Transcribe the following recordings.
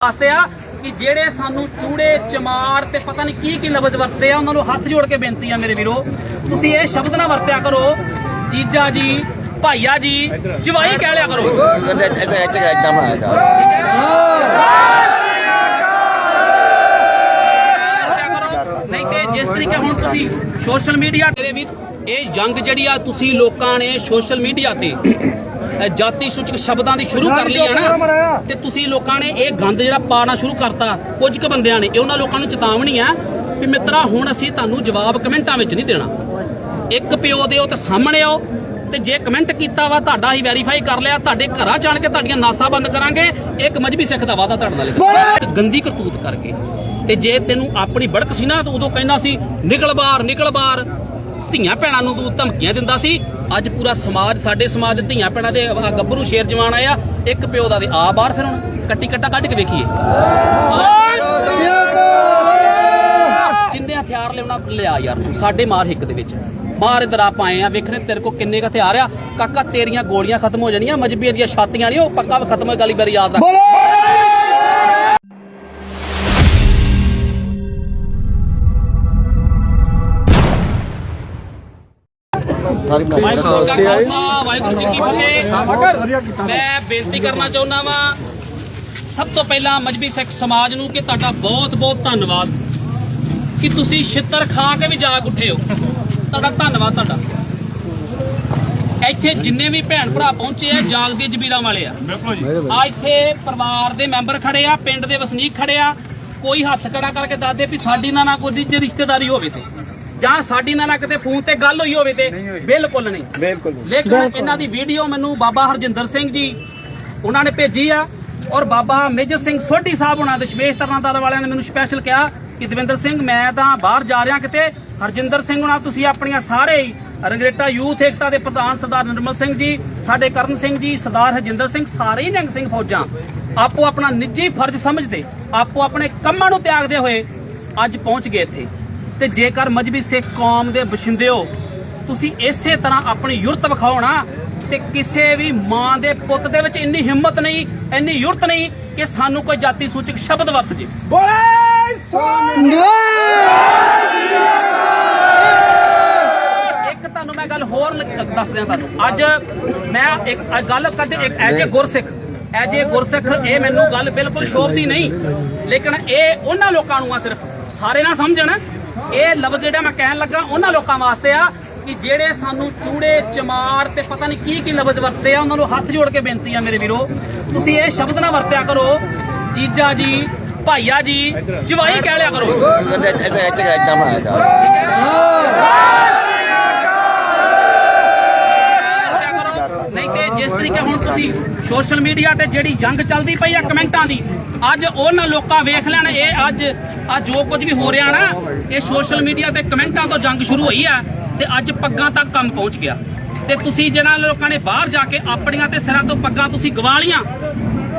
ਵਾਸਤੇ ਆ ਕਿ ਜਿਹੜੇ ਸਾਨੂੰ ਚੂੜੇ ਚਮਾਰ ਤੇ ਪਤਾ ਨਹੀਂ ਕੀ ਕੀ ਲਫ਼ਜ਼ ਵਰਤਦੇ ਆ ਉਹਨਾਂ ਨੂੰ ਹੱਥ ਜੋੜ ਕੇ ਬੇਨਤੀ ਆ ਮੇਰੇ ਵੀਰੋ। ਤੁਸੀਂ ਇਹ ਸ਼ਬਦ ਨਾ ਵਰਤਿਆ ਕਰੋ। ਜੀਜਾ ਜੀ ਭਾਈਆ ਜੀ ਜਵਾਈ ਕਹਿ ਲਿਆ ਕਰੋ। ਨਹੀਂ ਤੇ ਜਿਸ ਤਰੀਕੇ ਹੁਣ ਤੁਸੀਂ ਸੋਸ਼ਲ ਮੀਡੀਆ ਤੇਰੇ ਵੀ ਇਹ ਜੰਗ ਜਿਹੜੀ ਆ ਤੁਸੀਂ ਲੋਕਾਂ ਨੇ ਸੋਸ਼ਲ ਮੀਡੀਆ ਤੇ ਜਾਤੀ ਸੂਚਕ ਸ਼ਬਦਾਂ ਦੀ ਸ਼ੁਰੂ ਕਰ ਲਈ ਆ ਨਾ ਤੇ ਤੁਸੀਂ ਲੋਕਾਂ ਨੇ ਇਹ ਗੰਦ ਜਿਹੜਾ ਪਾਣਾ ਸ਼ੁਰੂ ਕਰਤਾ ਕੁਝ ਕੁ ਬੰਦਿਆਂ ਨੇ ਇਹ ਉਹਨਾਂ ਲੋਕਾਂ ਨੂੰ ਚੇਤਾਵਨੀ ਆ ਵੀ ਮਿੱਤਰਾ ਹੁਣ ਅਸੀਂ ਤੁਹਾਨੂੰ ਜਵਾਬ ਕਮੈਂਟਾਂ ਵਿੱਚ ਨਹੀਂ ਦੇਣਾ ਇੱਕ ਪਿਓ ਦਿਓ ਤੇ ਸਾਹਮਣੇ ਆਓ ਤੇ ਜੇ ਕਮੈਂਟ ਕੀਤਾ ਵਾ ਤੁਹਾਡਾ ਹੀ ਵੈਰੀਫਾਈ ਕਰ ਲਿਆ ਤੁਹਾਡੇ ਘਰਾਂ ਜਾਣ ਕੇ ਤੁਹਾਡੀਆਂ ਨਾਸਾਂ ਬੰਦ ਕਰਾਂਗੇ ਇੱਕ ਮਜਬੀ ਸਿੱਖ ਦਾ ਵਾਅਦਾ ਤੁਹਾਡੇ ਨਾਲ ਹੈ। ਗੰਦੀ ਕਰਤੂਤ ਕਰਕੇ ਤੇ ਜੇ ਤੈਨੂੰ ਆਪਣੀ ਬੜਕ ਸੀ ਨਾ ਤਾਂ ਉਦੋਂ ਕਹਿੰਦਾ ਸੀ ਨਿਕਲ ਬਾਹਰ ਨਿਕਲ ਬਾਹਰ ਧੀਆਂ ਭੈਣਾਂ ਨੂੰ ਤੂੰ ਧਮਕੀਆਂ ਦਿੰਦਾ ਸੀ। ਅੱਜ ਪੂਰਾ ਸਮਾਜ, ਸਾਡੇ ਸਮਾਜ ਦੇ ਧੀਆਂ ਭੈਣਾਂ ਦੇ ਗੱਭਰੂ ਸ਼ੇਰ ਜਵਾਨ ਆਇਆ ਇੱਕ ਪਿਓ ਦਾ ਤੇ ਆ ਬਾਹਰ ਫਿਰ ਹੁਣ, ਕੱਟੀ ਕੱਟਾ ਕੱਢ ਕੇ ਵੇਖੀਏ। ਜਿੰਨੇ ਹਥਿਆਰ ਲਿਆਉਣਾ ਲਿਆ ਯਾਰ ਤੂੰ, ਸਾਡੇ ਮਾਰ ਹਿੱਕ ਦੇ ਵਿੱਚ। ਮਾਰ ਇਧਰ ਆਪ ਆਏ ਆ, ਵੇਖਣੇ ਤੇਰੇ ਕੋ ਕਿੰਨੇ ਕੁ ਹਥਿਆਰ ਆ। ਕਾਕਾ, ਤੇਰੀਆਂ ਗੋਲੀਆਂ ਖਤਮ ਹੋ ਜਾਣੀਆਂ, ਮਜਬੀਆਂ ਦੀਆਂ ਛਾਤੀਆਂ ਨਹੀਂ ਉਹ ਪੱਕਾ ਖਤਮ ਹੋਏ ਗਾਲੀ ਬਾਰੀ ਯਾਦ ਰੱਖ। ਵਾਹਿਗੁਰੂ ਜੀ ਕਾ ਖਾਲਸਾ ਵਾਹਿਗੁਰੂ ਜੀ ਕੀ ਫਤਿਹ। ਮੈਂ ਬੇਨਤੀ ਕਰਨਾ ਚਾਹੁੰਦਾ ਵਾਂ ਸਭ ਤੋਂ ਪਹਿਲਾਂ ਮਜਬੀ ਸਿੱਖ ਸਮਾਜ ਨੂੰ ਕਿ ਤੁਹਾਡਾ ਬਹੁਤ ਬਹੁਤ ਧੰਨਵਾਦ। ਕਿ ਤੁਸੀਂ ਛਿੱਤਰ ਖਾ ਕੇ ਵੀ ਜਾਗ ਉੱਠੇ ਹੋ। ਤੁਹਾਡਾ ਧੰਨਵਾਦ ਤੁਹਾਡਾ। ਇੱਥੇ ਜਿੰਨੇ ਵੀ ਭੈਣ ਭਰਾ ਪਹੁੰਚੇ ਆ ਜਾਗਦੇ ਜਬੀਰਾਂ ਵਾਲੇ ਆ। ਆ ਇੱਥੇ ਪਰਿਵਾਰ ਦੇ ਮੈਂਬਰ ਖੜੇ ਆ ਪਿੰਡ ਦੇ ਵਸਨੀਕ ਖੜੇ ਆ। ਕੋਈ ਹੱਥ ਖੜਾ ਕਰਕੇ ਦੱਸਦੇ ਵੀ ਸਾਡੀ ਨਾਲ ਨਾ ਕੋਈ ਜੇ ਰਿਸ਼ਤੇਦਾਰੀ ਹੋਵੇ ਤੇ ਜਾਂ ਸਾਡੀ ਨਾਲ ਨਾ ਕਿਤੇ ਫੋਨ ਤੇ ਗੱਲ ਹੋਈ ਹੋਵੇ ਤੇ ਬਿਲਕੁਲ ਨਹੀਂ। ਬਿਲਕੁਲ ਲੇਕਿਨ ਇਹਨਾਂ ਦੀ ਵੀਡੀਓ ਮੈਨੂੰ ਬਾਬਾ ਹਰਜਿੰਦਰ ਸਿੰਘ ਜੀ ਉਹਨਾਂ ਨੇ ਭੇਜੀ ਆ ਔਰ ਬਾਬਾ ਮੇਜਰ ਸਿੰਘ ਸੋਢੀ ਸਾਹਿਬ ਉਹਨਾਂ ਦੇ ਸ਼ਵੇਸ਼ ਤਰਨਾਤਾਰ ਵਾਲਿਆਂ ਨੇ ਮੈਨੂੰ ਸਪੈਸ਼ਲ ਕਿਹਾ ਕਿ ਦਵਿੰਦਰ ਸਿੰਘ ਮੈਂ ਤਾਂ ਬਾਹਰ ਜਾ ਰਿਹਾ ਕਿਤੇ। ਹਰਜਿੰਦਰ ਸਿੰਘ ਉਹਨਾਂ ਤੁਸੀਂ ਆਪਣੀਆਂ ਸਾਰੇ ਰੰਗਰੇਟਾ ਯੂਥ ਏਕਤਾ ਦੇ ਪ੍ਰਧਾਨ ਸਰਦਾਰ ਨਿਰਮਲ ਸਿੰਘ ਜੀ ਸਾਡੇ ਕਰਨ ਸਿੰਘ ਜੀ ਸਰਦਾਰ ਹਰਜਿੰਦਰ ਸਿੰਘ ਸਾਰੇ ਹੀ ਨਿਹੰਗ ਸਿੰਘ ਫੌਜਾਂ। ਆਪੋ ਆਪਣਾ ਨਿੱਜੀ ਫਰਜ਼ ਸਮਝਦੇ ਆਪੋ ਆਪਣੇ ਕੰਮਾਂ ਨੂੰ ਤਿਆਗਦੇ ਹੋਏ ਅੱਜ ਪਹੁੰਚ ਗਏ ਇੱਥੇ। ਤੇ ਜੇਕਰ ਮਜਬੀ ਸਿੱਖ ਕੌਮ ਦੇ ਬਸ਼ਿੰਦਿਓ ਤੁਸੀਂ ਇਸੇ ਤਰ੍ਹਾਂ ਆਪਣੀ ਯੁਰਤ ਵਿਖਾਓ ਨਾ ਤੇ ਕਿਸੇ ਵੀ ਮਾਂ ਦੇ ਪੁੱਤ ਦੇ ਵਿੱਚ ਇੰਨੀ ਹਿੰਮਤ ਨਹੀਂ ਇੰਨੀ ਯੁਰਤ ਨਹੀਂ ਕਿ ਸਾਨੂੰ ਕੋਈ ਜਾਤੀ ਸੂਚਕ ਸ਼ਬਦ ਵਰਤ ਜੇ। ਇੱਕ ਤੁਹਾਨੂੰ ਮੈਂ ਗੱਲ ਹੋਰ ਦੱਸ ਦਿਆਂ ਤੁਹਾਨੂੰ। ਅੱਜ ਮੈਂ ਇੱਕ ਗੱਲ ਕਦੇ ਇੱਕ ਐਜ ਏ ਗੁਰਸਿੱਖ ਐਜ ਏ ਗੁਰਸਿੱਖ ਇਹ ਮੈਨੂੰ ਗੱਲ ਬਿਲਕੁਲ ਸ਼ੋਭਦੀ ਨਹੀਂ। ਲੇਕਿਨ ਇਹ ਉਹਨਾਂ ਲੋਕਾਂ ਨੂੰ ਆ ਸਿਰਫ। ਸਾਰੇ ਨਾ ਸਮਝਣ। ਇਹ ਲਫ਼ਜ਼ ਜਿਹੜਾ ਮੈਂ ਕਹਿਣ ਲੱਗਾ ਉਹਨਾਂ ਲੋਕਾਂ ਵਾਸਤੇ ਆ ਕਿ ਜਿਹੜੇ ਸਾਨੂੰ ਚੂੜੇ ਚਮਾਰ ਤੇ ਪਤਾ ਨਹੀਂ ਕੀ ਕੀ ਲਫ਼ਜ਼ ਵਰਤੇ ਆ ਉਹਨਾਂ ਨੂੰ ਹੱਥ ਜੋੜ ਕੇ ਬੇਨਤੀ ਆ ਮੇਰੇ ਵੀਰੋ। ਤੁਸੀਂ ਇਹ ਸ਼ਬਦ ਨਾ ਵਰਤਿਆ ਕਰੋ ਜੀਜਾ ਜੀ ਭਾਈਆ ਜੀ ਜਵਾਈ ਕਹਿ ਲਿਆ ਕਰੋ। ਠੀਕ ਹੈ? ਜਿਸ ਤਰੀਕੇ ਹੁਣ ਤੁਸੀਂ ਸੋਸ਼ਲ ਮੀਡੀਆ ਤੇ ਜਿਹੜੀ ਜੰਗ ਚੱਲਦੀ ਪਈ ਆ ਕਮੈਂਟਾਂ ਦੀ, ਅੱਜ ਉਹਨਾਂ ਲੋਕਾਂ ਵੇਖ ਲੈਣ, ਇਹ ਅੱਜ ਆ ਜੋ ਕੁਝ ਵੀ ਹੋ ਰਿਹਾ ਨਾ, ਇਹ ਸੋਸ਼ਲ ਮੀਡੀਆ ਤੇ ਕਮੈਂਟਾਂ ਤੋਂ ਜੰਗ ਸ਼ੁਰੂ ਹੋਈ ਆ ਤੇ ਅੱਜ ਪੱਗਾਂ ਤੱਕ ਕੰਮ ਪਹੁੰਚ ਗਿਆ। ਤੇ ਤੁਸੀਂ ਜਿਹੜਾ ਲੋਕਾਂ ਨੇ ਬਾਹਰ ਜਾ ਕੇ ਆਪਣੀਆਂ ਤੇ ਸਿਰਾਂ ਤੋਂ ਪੱਗਾਂ ਤੁਸੀਂ ਗਵਾ ਲੀਆਂ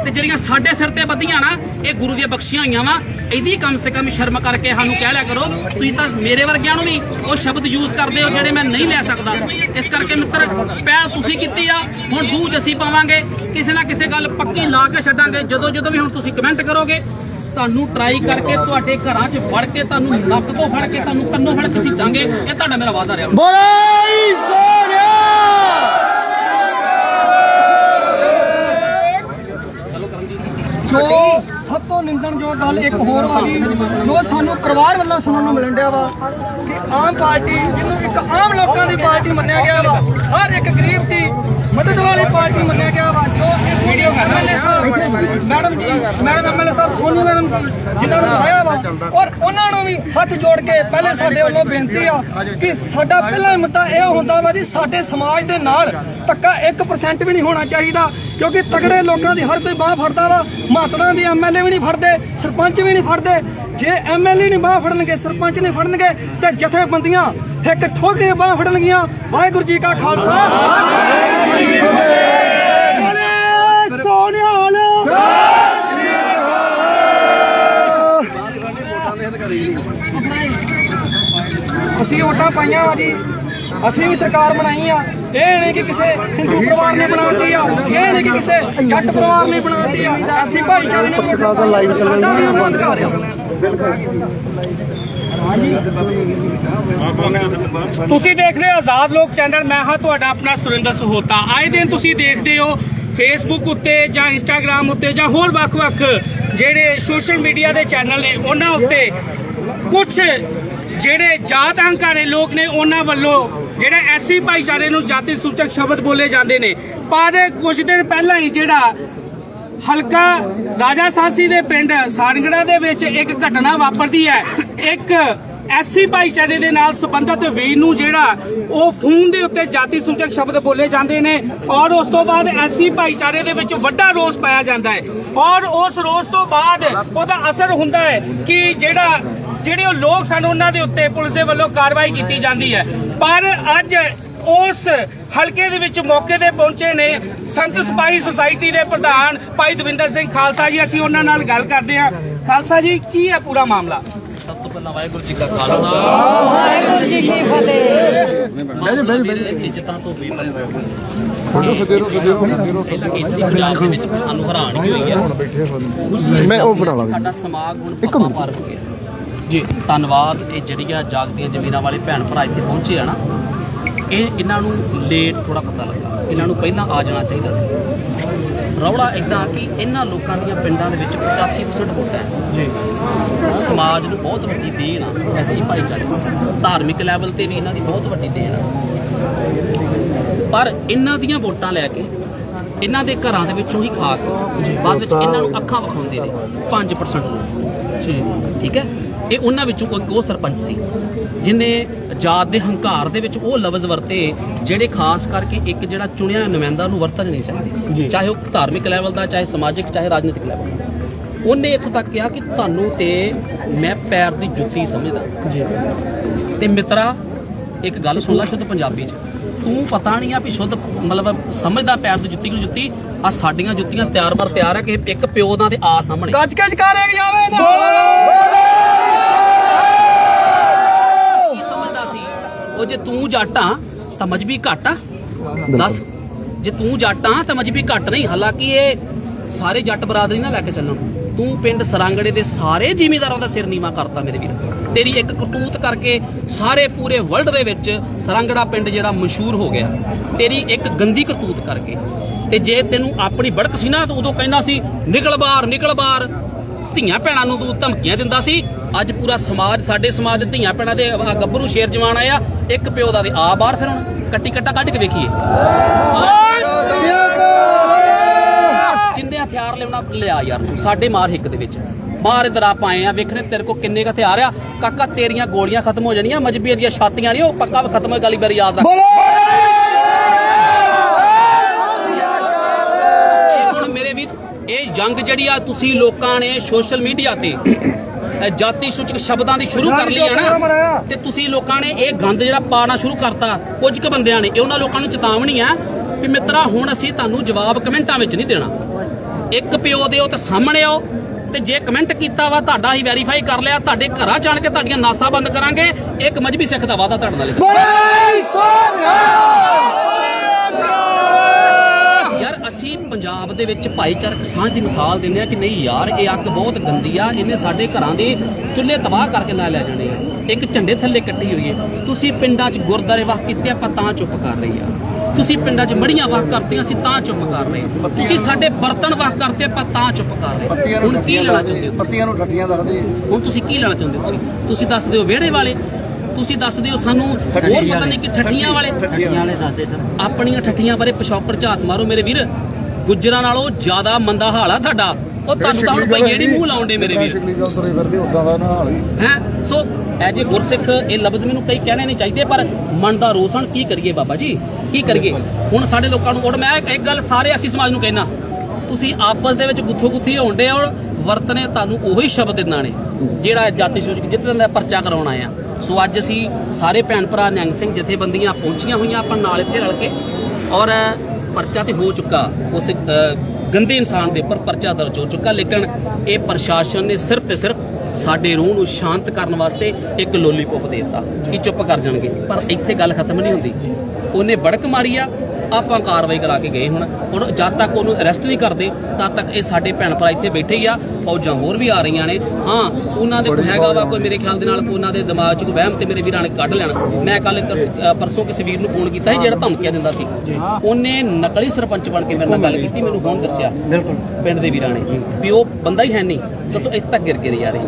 ਤੇ ਜਿਹੜੀਆਂ ਸਾਡੇ ਸਿਰ ਤੇ ਬੱਧੀਆਂ ਨਾ, ਇਹ ਗੁਰੂ ਦੀਆਂ ਬਖਸ਼ੀਆਂ ਹੋਈਆਂ ਵਾ। ਇਹਦੀ ਕਮ ਸੇ ਕਮ ਸ਼ਰਮ ਕਰਕੇ ਸਾਨੂੰ ਕਹਿ ਲਿਆ ਕਰੋ, ਤੁਸੀਂ ਤਾਂ ਮੇਰੇ ਵਰਗਿਆਂ ਨੂੰ ਵੀ ਉਹ ਸ਼ਬਦ ਯੂਜ਼ ਕਰਦੇ ਹੋ ਜਿਹੜੇ ਮੈਂ ਨਹੀਂ ਲੈ ਸਕਦਾ। ਇਸ ਕਰਕੇ ਮਿੱਤਰ, ਪਹਿਲ ਤੁਸੀਂ ਕੀਤੀ ਆ, ਹੁਣ ਦੂਜ ਅਸੀਂ ਪਾਵਾਂਗੇ। ਕਿਸੇ ਨਾ ਕਿਸੇ ਗੱਲ ਪੱਕੀ ਲਾ ਕੇ ਛੱਡਾਂਗੇ। ਜਦੋਂ ਜਦੋਂ ਵੀ ਹੁਣ ਤੁਸੀਂ ਕਮੈਂਟ ਕਰੋਗੇ, ਤੁਹਾਨੂੰ ਟਰਾਈ ਕਰਕੇ ਤੁਹਾਡੇ ਘਰਾਂ 'ਚ ਵੜ ਕੇ ਤੁਹਾਨੂੰ ਨੱਕ ਤੋਂ ਫੜ ਕੇ ਤੁਹਾਨੂੰ ਕੰਨੋਂ ਫੜ ਕੇ ਸਿੱਟਾਂਗੇ। ਇਹ ਤੁਹਾਡਾ ਮੇਰਾ ਵਾਅਦਾ ਰਿਹਾ। ਬੋਲੇ ਸੋਨਿਆ ਜੋ ਸਭ ਤੋਂ ਨਿੰਦਣਯੋਗ ਗੱਲ ਇੱਕ ਹੋਰ ਆ ਗਈ, ਜੋ ਸਾਨੂੰ ਪਰਿਵਾਰ ਵੱਲੋਂ ਸੁਣਨ ਨੂੰ ਮਿਲਣ ਡਿਆ ਵਾ ਕਿ ਆਮ ਪਾਰਟੀ, ਜਿਹਨੂੰ ਇੱਕ ਆਮ ਲੋਕਾਂ ਦੀ ਪਾਰਟੀ ਮੰਨਿਆ ਗਿਆ ਵਾ, ਹਰ ਇੱਕ ਗਰੀਬ ਦੀ ਮਦਦ ਵਾਲੀ ਪਾਰਟੀ ਮੰਨਿਆ ਗਿਆ ਵਾ, ਜੋ video MLA Sahib, madam ji, madam MLA Sahib, Soni madam ਜਿਨ੍ਹਾਂ ਨੂੰ ਆਇਆ ਵਾ, ਔਰ ਉਹਨਾਂ ਨੂੰ ਵੀ ਹੱਥ ਜੋੜ ਕੇ ਪਹਿਲੇ ਸਾਡੇ ਵੱਲੋਂ ਬੇਨਤੀ ਆ ਕਿ ਸਾਡਾ ਪਹਿਲਾ ਮੁੱਦਾ ਇਹ ਹੁੰਦਾ ਵਾ ਜੀ, ਸਾਡੇ ਸਮਾਜ ਦੇ ਨਾਲ ਧੱਕਾ 1% ਵੀ ਨਹੀਂ ਹੋਣਾ ਚਾਹੀਦਾ। ਕਿਉਂਕਿ ਤਗੜੇ ਲੋਕਾਂ ਦੀ ਹਰ ਕੋਈ ਬਾਹ ਫੜਦਾ ਵਾ, ਮਾਤੜਾਂ ਦੀ ਐਮਐਲਏ ਵੀ ਨਹੀਂ ਫੜਦੇ, ਸਰਪੰਚ ਵੀ ਨਹੀਂ ਫੜਦੇ। ਜੇ ਐਮਐਲਏ ਨਹੀਂ ਬਾਹ ਫੜਨਗੇ, ਸਰਪੰਚ ਨਹੀਂ ਫੜਨਗੇ, ਤੇ ਜਥੇਬੰਦੀਆਂ ਇੱਕ ਠੋਕ ਕੇ ਬਾਹ ਫੜਨਗੀਆਂ। ਵਾਹਿਗੁਰੂ ਜੀ ਕਾ ਖਾਲਸਾ। ਸੋਨਿਆ ਵਾਲੇ ਅਸੀਂ ਵੋਟਾਂ ਪਾਈਆਂ ਵਾ ਜੀ। ਅਸੀਂ ਵੀ ਸਰਕਾਰ ਬਣਾਈ ਆ। ਇਹ ਨਹੀਂ ਕਿ ਕਿਸੇ ਹਿੰਦੂ ਪਰਿਵਾਰ ਨੇ ਬਣਾਤੀ ਆ। ਇਹ ਨਹੀਂ ਕਿ ਕਿਸੇ ਜੱਟ ਪਰਿਵਾਰ ਨੇ ਬਣਾਤੀ ਆ। ਅਸੀਂ ਭਾਈਚਾਰੇ ਨੇ ਪੱਤਰਕਾਰ ਦਾ ਲਾਈਵ ਚੱਲਣ ਬੰਦ ਕਰ ਤੁਸੀਂ ਦੇਖ ਰਹੇ ਹੋ ਆਜ਼ਾਦ ਲੋਕ ਚੈਨਲ। ਮੈਂ ਹਾਂ ਤੁਹਾਡਾ ਆਪਣਾ ਸੁਰਿੰਦਰ ਸਹੋਤਾ। ਆਏ ਦਿਨ ਤੁਸੀਂ ਦੇਖਦੇ ਹੋ ਫੇਸਬੁੱਕ ਉੱਤੇ ਜਾਂ ਇੰਸਟਾਗ੍ਰam ਉੱਤੇ ਜਾਂ ਹੋਰ ਵੱਖ-ਵੱਖ ਜਿਹੜੇ ਸੋਸ਼ਲ ਮੀਡੀਆ ਦੇ ਚੈਨਲ ਨੇ ਉਹਨਾਂ ਉੱਤੇ ਕੁਝ ਜਿਹੜੇ ਜਾਤ ਹੰਕਾਰੇ ਲੋਕ ਨੇ ਉਹਨਾਂ ਵੱਲੋਂ ਜਿਹੜੇ ਐਸੀ ਭਾਈਚਾਰੇ ਨੂੰ ਜਾਤੀ ਸੂਚਕ ਸ਼ਬਦ ਬੋਲੇ ਜਾਂਦੇ ਨੇ। ਪਰ ਕੁਝ ਦਿਨ ਪਹਿਲਾਂ ਹੀ ਜਿਹੜਾ ਹਲਕਾ ਰਾਜਾ ਸਾਸੀ ਦੇ ਪਿੰਡ ਸਾਰਗੜਾ ਦੇ ਵਿੱਚ ਇੱਕ ਘਟਨਾ ਵਾਪਰਦੀ ਹੈ। ਇੱਕ ਐਸੀ ਭਾਈਚਾਰੇ ਦੇ ਨਾਲ ਸੰਬੰਧਿਤ ਵੀਰ ਨੂੰ ਜਿਹੜਾ ਉਹ ਫੋਨ ਦੇ ਉੱਤੇ ਜਾਤੀ ਸੂਚਕ ਸ਼ਬਦ ਬੋਲੇ ਜਾਂਦੇ ਨੇ ਔਰ ਉਸ ਤੋਂ ਬਾਅਦ ਐਸੀ ਭਾਈਚਾਰੇ ਦੇ ਵਿੱਚ ਵੱਡਾ ਰੋਸ ਪਾਇਆ ਜਾਂਦਾ ਹੈ। ਔਰ ਉਸ ਰੋਸ ਤੋਂ ਬਾਅਦ ਉਹਦਾ ਅਸਰ ਹੁੰਦਾ ਹੈ ਕਿ ਜਿਹੜਾ ਜਿਹੜੇ ਉਹ ਲੋਕ ਸਨ ਉਹਨਾਂ ਦੇ ਉੱਤੇ ਪੁਲਿਸ ਦੇ ਵੱਲੋਂ ਕਾਰਵਾਈ ਕੀਤੀ ਜਾਂਦੀ ਹੈ। ਪਰ ਅੱਜ ਉਸ ਹਲਕੇ ਦੇ ਵਿੱਚ ਮੌਕੇ ਤੇ ਪਹੁੰਚੇ ਨੇ ਸੰਤ ਸਪਾਈ ਸੁਸਾਇਟੀ ਦੇ ਪ੍ਰਧਾਨ ਭਾਈ ਦਵਿੰਦਰ ਸਿੰਘ ਖਾਲਸਾ ਜੀ। ਅਸੀਂ ਉਹਨਾਂ ਨਾਲ ਗੱਲ ਕਰਦੇ ਹਾਂ। ਖਾਲਸਾ ਜੀ ਕੀ ਹੈ ਪੂਰਾ ਮਾਮਲਾ? ਸਭ ਤੋਂ ਪਹਿਲਾਂ ਵਾਹਿਗੁਰੂ ਜੀ ਕਾ ਖਾਲਸਾ। ਵਾਹਿਗੁਰੂ ਜੀ ਕੀ ਫਤਿਹ। ਮੇਰੇ ਇੱਜ਼ਤਾਂ ਤੋਂ ਵੀ ਪਹਿਲਾਂ ਕਿਸੇ ਪੰਜਾਬ ਦੇ ਵਿੱਚ ਸਾਨੂੰ ਹੈਰਾਨਗੀ ਹੋਈ ਹੈ। ਮੈਂ ਉਹ ਬਣਾ ਲਾਂਗਾ। ਸਾਡਾ ਸਮਾਗ ਹੁਣ ਪੱਪਾ ਪਾਰ ਹੋ ਗਿਆ। ਜੀ। ਧੰਨਵਾਦ ਇਹ ਜਿਹੜੀਆਂ ਜਾਗਦੀਆਂ ਜ਼ਮੀਨਾਂ ਵਾਲੇ ਭੈਣ ਭਰਾ ਇੱਥੇ ਪਹੁੰਚੇ ਆ ਨਾ ਇਹ ਇਹਨਾਂ ਨੂੰ ਲੇਟ ਥੋੜਾ ਪਤਾ ਲੱਗਾ। ਇਹਨਾਂ ਨੂੰ ਪਹਿਲਾਂ ਆ ਜਾਣਾ ਚਾਹੀਦਾ ਸੀ। ਰੌਲਾ ਇਦਾਂ ਕਿ ਇਹਨਾਂ ਲੋਕਾਂ ਦੀਆਂ ਪਿੰਡਾਂ ਦੇ ਵਿੱਚ 85% ਵੋਟਾਂ ਹੈ। ਜੀ। ਸਮਾਜ ਨੂੰ ਬਹੁਤ ਵੱਡੀ ਦੇਣ ਆ ਐਸੀ ਭਾਈਚਾਰੇ। ਧਾਰਮਿਕ ਲੈਵਲ ਤੇ ਵੀ ਇਹਨਾਂ ਦੀ ਬਹੁਤ ਵੱਡੀ ਦੇਣ ਆ। ਪਰ ਇਹਨਾਂ ਦੀਆਂ ਵੋਟਾਂ ਲੈ ਕੇ ਇਹਨਾਂ ਦੇ ਘਰਾਂ ਦੇ ਵਿੱਚੋਂ ਹੀ ਖਾ ਕੇ ਬਾਅਦ ਵਿੱਚ ਇਹਨਾਂ ਨੂੰ ਅੱਖਾਂ ਵਿਖਾਉਂਦੇ ਨੇ 5% ਲੋਕ ਜੀ। ਠੀਕ ਹੈ? ਇਹ ਉਹਨਾਂ ਵਿੱਚੋਂ ਕੋਈ ਉਹ ਸਰਪੰਚ ਸੀ ਜਿਨੇ ਜਾਤ ਦੇ ਹੰਕਾਰ ਦੇ ਵਿੱਚ ਉਹ ਲਫ਼ਜ਼ ਵਰਤੇ ਜਿਹੜੇ ਖਾਸ ਕਰਕੇ ਇੱਕ ਜਿਹੜਾ ਚੁਣਿਆ ਨੁਮਾਇੰਦਾ ਨੂੰ ਵਰਤਣ ਨਹੀਂ ਚਾਹੀਦੇ। ਚਾਹੇ ਉਹ ਧਾਰਮਿਕ ਲੈਵਲ ਦਾ ਚਾਹੇ ਸਮਾਜਿਕ ਚਾਹੇ ਰਾਜਨੀਤਿਕ ਲੈਵਲ ਦਾ। ਉਹਨੇ ਇੱਥੋਂ ਤੱਕ ਕਿਹਾ ਕਿ ਤੁਹਾਨੂੰ ਤੇ ਮੈਂ ਪੈਰ ਦੀ ਜੁੱਤੀ ਸਮਝਦਾ। ਜੀ। ਤੇ ਮਿੱਤਰਾ ਇੱਕ ਗੱਲ ਸੁਣ ਲੈ ਸ਼ੁੱਧ ਪੰਜਾਬੀ ਚ। ਤੂੰ ਪਤਾ ਨਹੀਂ ਆ ਵੀ ਸ਼ੁੱਧ ਮਤਲਬ ਸਮਝਦਾ ਪੈਰ ਦੀ ਜੁੱਤੀ ਨੂੰ ਜੁੱਤੀ? ਆ ਸਾਡੀਆਂ ਜੁੱਤੀਆਂ ਤਿਆਰ ਬਰ ਤਿਆਰ ਆ ਕਿ ਇੱਕ ਪਿਓ ਦਾ ਤੇ ਆ ਸਾਹਮਣੇ। ਗੱਜ ਕੇ ਜਕਾਰੇ ਜਾਵੇ ਨਾ। ਕੀ ਸਮਝਦਾ ਸੀ? ਉਹ ਜੇ ਤੂੰ ਜੱਟ ਆ ਤਾਂ ਮਜਬੀ ਘੱਟ ਆ। ਦੱਸ। ਜੇ ਤੂੰ ਜੱਟ ਆ ਤਾਂ ਮਜਬੀ ਘੱਟ ਨਹੀਂ। ਹਾਲਾਂਕਿ ਇਹ ਸਾਰੇ ਜੱਟ ਬਰਾਦਰੀ ਨਾਲ ਲੈ ਕੇ ਚੱਲਣ। ਤੂੰ ਪਿੰਡ ਸਰਾਂਗੜੇ ਦੇ ਸਾਰੇ ਜ਼ਿਮੀਂਦਾਰਾਂ ਦਾ ਸਿਰ ਨੀਵਾ ਕਰਤਾ ਮੇਰੇ ਵੀਰ। ਤੇਰੀ ਇੱਕ ਕਰਤੂਤ ਕਰਕੇ ਸਾਰੇ ਪੂਰੇ ਵਰਲਡ ਦੇ ਵਿੱਚ ਸਰਾਂਗੜਾ ਪਿੰਡ ਜਿਹੜਾ ਮਸ਼ਹੂਰ ਹੋ ਗਿਆ। ਤੇਰੀ ਇੱਕ ਗੰਦੀ ਕਰਤੂਤ ਕਰਕੇ। ਤੇ ਜੇ ਤੈਨੂੰ ਆਪਣੀ ਬੜਕ ਸੀ ਨਾ, ਤਾਂ ਉਦੋਂ ਕਹਿੰਦਾ ਸੀ, ਨਿਕਲ ਬਾਹਰ ਨਿਕਲ ਬਾਹਰ। ਧੀਆਂ ਭੈਣਾਂ ਨੂੰ ਤੂੰ ਧਮਕੀਆਂ ਦਿੰਦਾ ਸੀ। ਅੱਜ ਪੂਰਾ ਸਮਾਜ, ਸਾਡੇ ਸਮਾਜ ਦੇ ਧੀਆਂ ਭੈਣਾਂ ਦੇ ਗੱਭਰੂ ਸ਼ੇਰ ਜਵਾਨ ਆਇਆ। ਇੱਕ ਪਿਓ ਦਾ ਦੇ ਆ ਬਾਹਰ ਫਿਰ ਹੁਣ। ਕੱਟੀ ਕੱਟਾ ਕੱਢ ਕੇ ਵੇਖੀਏ। ਹਥਿਆਰ ਲਿਆਉਣਾ ਲਿਆ ਯਾਰ ਤੂੰ ਸਾਡੇ ਮਾਰ ਹਿੱਕ ਦੇ ਵਿੱਚ। ਮਾਰ ਇਧਰ ਆ ਪਾਏ ਆ ਵੇਖਣੇ ਤੇਰੇ ਕੋ ਕਿੰਨੇ ਹਥਿਆਰ ਆ। ਕਾਕਾ ਤੇਰੀਆਂ ਗੋਲੀਆਂ ਖਤਮ ਹੋ ਜਾਣੀਆਂ ਮਜਬੀਆਂ ਦੀਆਂ ਛਾਤੀਆਂ ਨਹੀਂ ਉਹ ਪੱਕਾ ਖਤਮ ਹੋਏ ਗਾਲੀ ਬਾਰੀ ਯਾਦ ਰੱਖ। ਮੇਰੇ ਵੀ ਇਹ ਜੰਗ ਜਿਹੜੀ ਆ ਤੁਸੀਂ ਲੋਕਾਂ ਨੇ ਸੋਸ਼ਲ ਮੀਡੀਆ ਤੇ ਜਾਤੀ ਸੂਚਕ ਸ਼ਬਦਾਂ ਦੀ ਸ਼ੁਰੂ ਕਰ ਲਈ ਆ ਨਾ ਤੇ ਤੁਸੀਂ ਲੋਕਾਂ ਨੇ ਇਹ ਗੰਦ ਜਿਹੜਾ ਪਾਣਾ ਸ਼ੁਰੂ ਕਰਤਾ ਕੁਝ ਕੁ ਬੰਦਿਆਂ ਨੇ ਇਹ ਉਹਨਾਂ ਲੋਕਾਂ ਨੂੰ ਚੇਤਾਵਨੀ ਆ ਵੀ ਮਿੱਤਰਾ ਹੁਣ ਅਸੀਂ ਤੁਹਾਨੂੰ ਜਵਾਬ ਕਮੈਂਟਾਂ ਵਿੱਚ ਨਹੀਂ ਦੇਣਾ। ਇੱਕ ਪਿਓ ਦਿਓ ਤੇ ਸਾਹਮਣੇ ਆਓ ਤੇ ਜੇ ਕਮੈਂਟ ਕੀਤਾ ਵਾ ਤੁਹਾਡਾ ਹੀ ਵੈਰੀਫਾਈ ਕਰ ਲਿਆ ਤੁਹਾਡੇ ਘਰਾਂ ਜਾਣ ਕੇ ਤੁਹਾਡੀਆਂ ਨਾਸਾਂ ਬੰਦ ਕਰਾਂਗੇ ਇੱਕ ਮਜਬੀ ਸਿੱਖ ਦਾ ਵਾਅਦਾ ਤੁਹਾਡੇ ਨਾਲ ਯਾਰ ਅਸੀਂ ਪੰਜਾਬ ਦੇ ਵਿੱਚ ਭਾਈਚਾਰਕ ਸਾਂਝ ਦੀ ਮਿਸਾਲ ਦਿੰਦੇ ਆ ਕਿ ਨਹੀਂ ਯਾਰ ਇਹ ਅੱਗ ਬਹੁਤ ਗੰਦੀ ਆ ਇਹਨੇ ਸਾਡੇ ਘਰਾਂ ਦੇ ਚੁੱਲ੍ਹੇ ਤਬਾਹ ਕਰਕੇ ਨਾ ਲੈ ਜਾਣੇ ਆ। ਇੱਕ ਝੰਡੇ ਥੱਲੇ ਕੱਟੀ ਹੋਈ ਹੈ ਤੁਸੀਂ ਪਿੰਡਾਂ 'ਚ ਗੁਰਦਾਰੇ ਵਾਹ ਕੀਤੇ ਆਪਾਂ ਤਾਂ ਚੁੱਪ ਕਰ ਰਹੇ ਆ ਤੁਸੀਂ ਪਿੰਡਾਂ 'ਚ ਮੜੀਆਂ ਵਾਹ ਕਰਤੀਆਂ ਅਸੀਂ ਤਾਂ ਚੁੱਪ ਕਰ ਰਹੇ ਤੁਸੀਂ ਸਾਡੇ ਬਰਤਨ ਵਾਹ ਕਰਤੇ ਆਪਾਂ ਤਾਂ ਚੁੱਪ ਕਰ ਰਹੇ ਹੁਣ ਕੀ ਲੈਣਾ ਚਾਹੁੰਦੇ ਹੋ ਤੁਸੀਂ? ਪੱਤੀਆਂ ਨੂੰ ਠੱਠੀਆਂ ਦੱਸਦੇ ਹੁਣ ਤੁਸੀਂ ਕੀ ਲੈਣਾ ਚਾਹੁੰਦੇ ਹੋ ਤੁਸੀਂ? ਤੁਸੀਂ ਦੱਸ ਦਿਓ ਵਿਹੜੇ ਵਾਲੇ ਤੁਸੀਂ ਦੱਸ ਦਿਓ ਸਾਨੂੰ ਹੋਰ ਪਤਾ ਨਹੀਂ ਕਿ ਠੱਠੀਆਂ ਵਾਲੇ। ਆਪਣੀਆਂ ਠੱਠੀਆਂ ਬਾਰੇ ਪਿਛੋਕੜ ਝਾਤ ਮਾਰੋ ਮੇਰੇ ਵੀਰ। ਗੁੱਜਰਾਂ ਨਾਲੋਂ ਜ਼ਿਆਦਾ ਮੰਦਾ ਹਾਲ ਆ ਤੁਹਾਡਾ। ਉਹ ਤੁਹਾਨੂੰ ਤਾਂ ਹੁਣ ਬਈਏ ਨਹੀਂ। ਮੂੰਹ ਲਾਉਂਦੇ ਮੇਰੇ ਵੀਰ। ਸ਼ਕਲੀ ਗੱਲ ਤੁਰੇ ਫਿਰਦੇ ਉਦਾਂ ਦਾ ਨਾ ਹਾਲ ਹੀ। ਹੈ? ਸੋ ਐਜ ਏ ਗੁਰਸਿੱਖ, ਇਹ ਲਫ਼ਜ਼ ਮੈਨੂੰ ਕਈ ਕਹਿਣੇ ਨਹੀਂ ਚਾਹੀਦੇ, ਪਰ ਮਨ ਦਾ ਰੋਸਣ ਕੀ ਕਰੀਏ ਬਾਬਾ ਜੀ? ਕੀ ਕਰੀਏ? ਹੁਣ ਸਾਡੇ ਲੋਕਾਂ ਨੂੰ ਔਰ ਮੈਂ ਇੱਕ ਗੱਲ ਸਾਰੇ ਅਸੀਂ ਸਮਾਜ ਨੂੰ ਕਹਿਣਾ। ਤੁਸੀਂ ਆਪਸ ਦੇ ਵਿੱਚ ਗੁੱਥੋ ਗੁੱਥੀ ਹੋਣਦੇ ਔਰ ਵਰਤਨੇ ਤੁਹਾਨੂੰ ਉਹੀ ਸ਼ਬਦ ਦਿੰਨਾ ਨੇ, ਜਿਹੜਾ ਜਾਤੀ ਸੂਚਕ ਜਿੱਦਾਂ ਦਾ ਪਰਚਾ ਕਰਾਉਣ ਆ। ਸੋ ਅੱਜ ਅਸੀਂ ਸਾਰੇ ਭੈਣ ਭਰਾ ਨਿਹੰਗ ਸਿੰਘ ਜਥੇਬੰਦੀਆਂ ਪਹੁੰਚੀਆਂ ਹੋਈਆਂ, ਆਪਾਂ ਨਾਲ ਇੱਥੇ ਰਲ ਕੇ। ਔਰ ਪਰਚਾ ਤੇ ਹੋ ਚੁੱਕਾ। ਉਸ ਗੰਦੇ ਇਨਸਾਨ ਦੇ ਉੱਪਰ ਪਰਚਾ ਦਰਜ ਹੋ ਚੁੱਕਾ। ਲੇਕਿਨ ਇਹ ਪ੍ਰਸ਼ਾਸਨ ਨੇ ਸਿਰਫ ਤੇ ਸਿਰਫ ਸਾਡੇ ਰੂਹ ਨੂੰ ਸ਼ਾਂਤ ਕਰਨ ਵਾਸਤੇ ਇੱਕ ਲੋਲੀਪੌਪ ਦੇ ਦਿੱਤਾ। ਕਿ ਚੁੱਪ ਕਰ ਜਾਣਗੇ? ਪਰ ਇੱਥੇ ਗੱਲ ਖਤਮ ਨਹੀਂ ਹੁੰਦੀ। ਉਹਨੇ ਬੜਕ ਮਾਰੀ ਆ ਆਪਾਂ ਕਾਰਵਾਈ ਕਰਾ ਕੇ ਗਏ ਹੁਣ। ਹੁਣ ਜਦ ਤੱਕ ਉਹਨੂੰ ਅਰੈਸਟ ਨਹੀਂ ਕਰਦੇ ਤਦ ਤੱਕ ਇਹ ਸਾਡੇ ਭੈਣ ਭਰਾ ਇੱਥੇ ਬੈਠੇ ਹੀ ਆ। ਫੌਜਾਂ ਹੋਰ ਵੀ ਆ ਰਹੀਆਂ ਨੇ। ਹਾਂ ਉਹਨਾਂ ਦੇ ਕੋਈ ਹੈਗਾ ਵਾ ਕੋਈ ਮੇਰੇ ਖਿਆਲ ਦੇ ਨਾਲ ਉਹਨਾਂ ਦੇ ਦਿਮਾਗ 'ਚ ਕੋਈ ਵਹਿਮ ਤੇ ਮੇਰੇ ਵੀਰਾਂ ਨੇ ਕੱਢ ਲੈਣਾ। ਮੈਂ ਕੱਲ ਪਰਸੋਂ ਕਿਸੇ ਵੀਰ ਨੂੰ ਫੋਨ ਕੀਤਾ ਸੀ ਜਿਹੜਾ ਧਮਕੀਆਂ ਦਿੰਦਾ ਸੀ। ਉਹਨੇ ਨਕਲੀ ਸਰਪੰਚ ਬਣ ਕੇ ਮੇਰੇ ਨਾਲ ਗੱਲ ਕੀਤੀ ਮੈਨੂੰ ਹੁਣ ਦੱਸਿਆ। ਬਿਲਕੁਲ। ਪਿੰਡ ਦੇ ਵੀਰਾਂ ਨੇ। ਵੀ ਉਹ ਬੰਦਾ ਹੀ ਹੈ ਨਹੀਂ। ਦੱਸੋ ਇੱਥੇ ਤੱਕ ਗਿਰ ਗਿਰ ਯਾਰ ਇਹ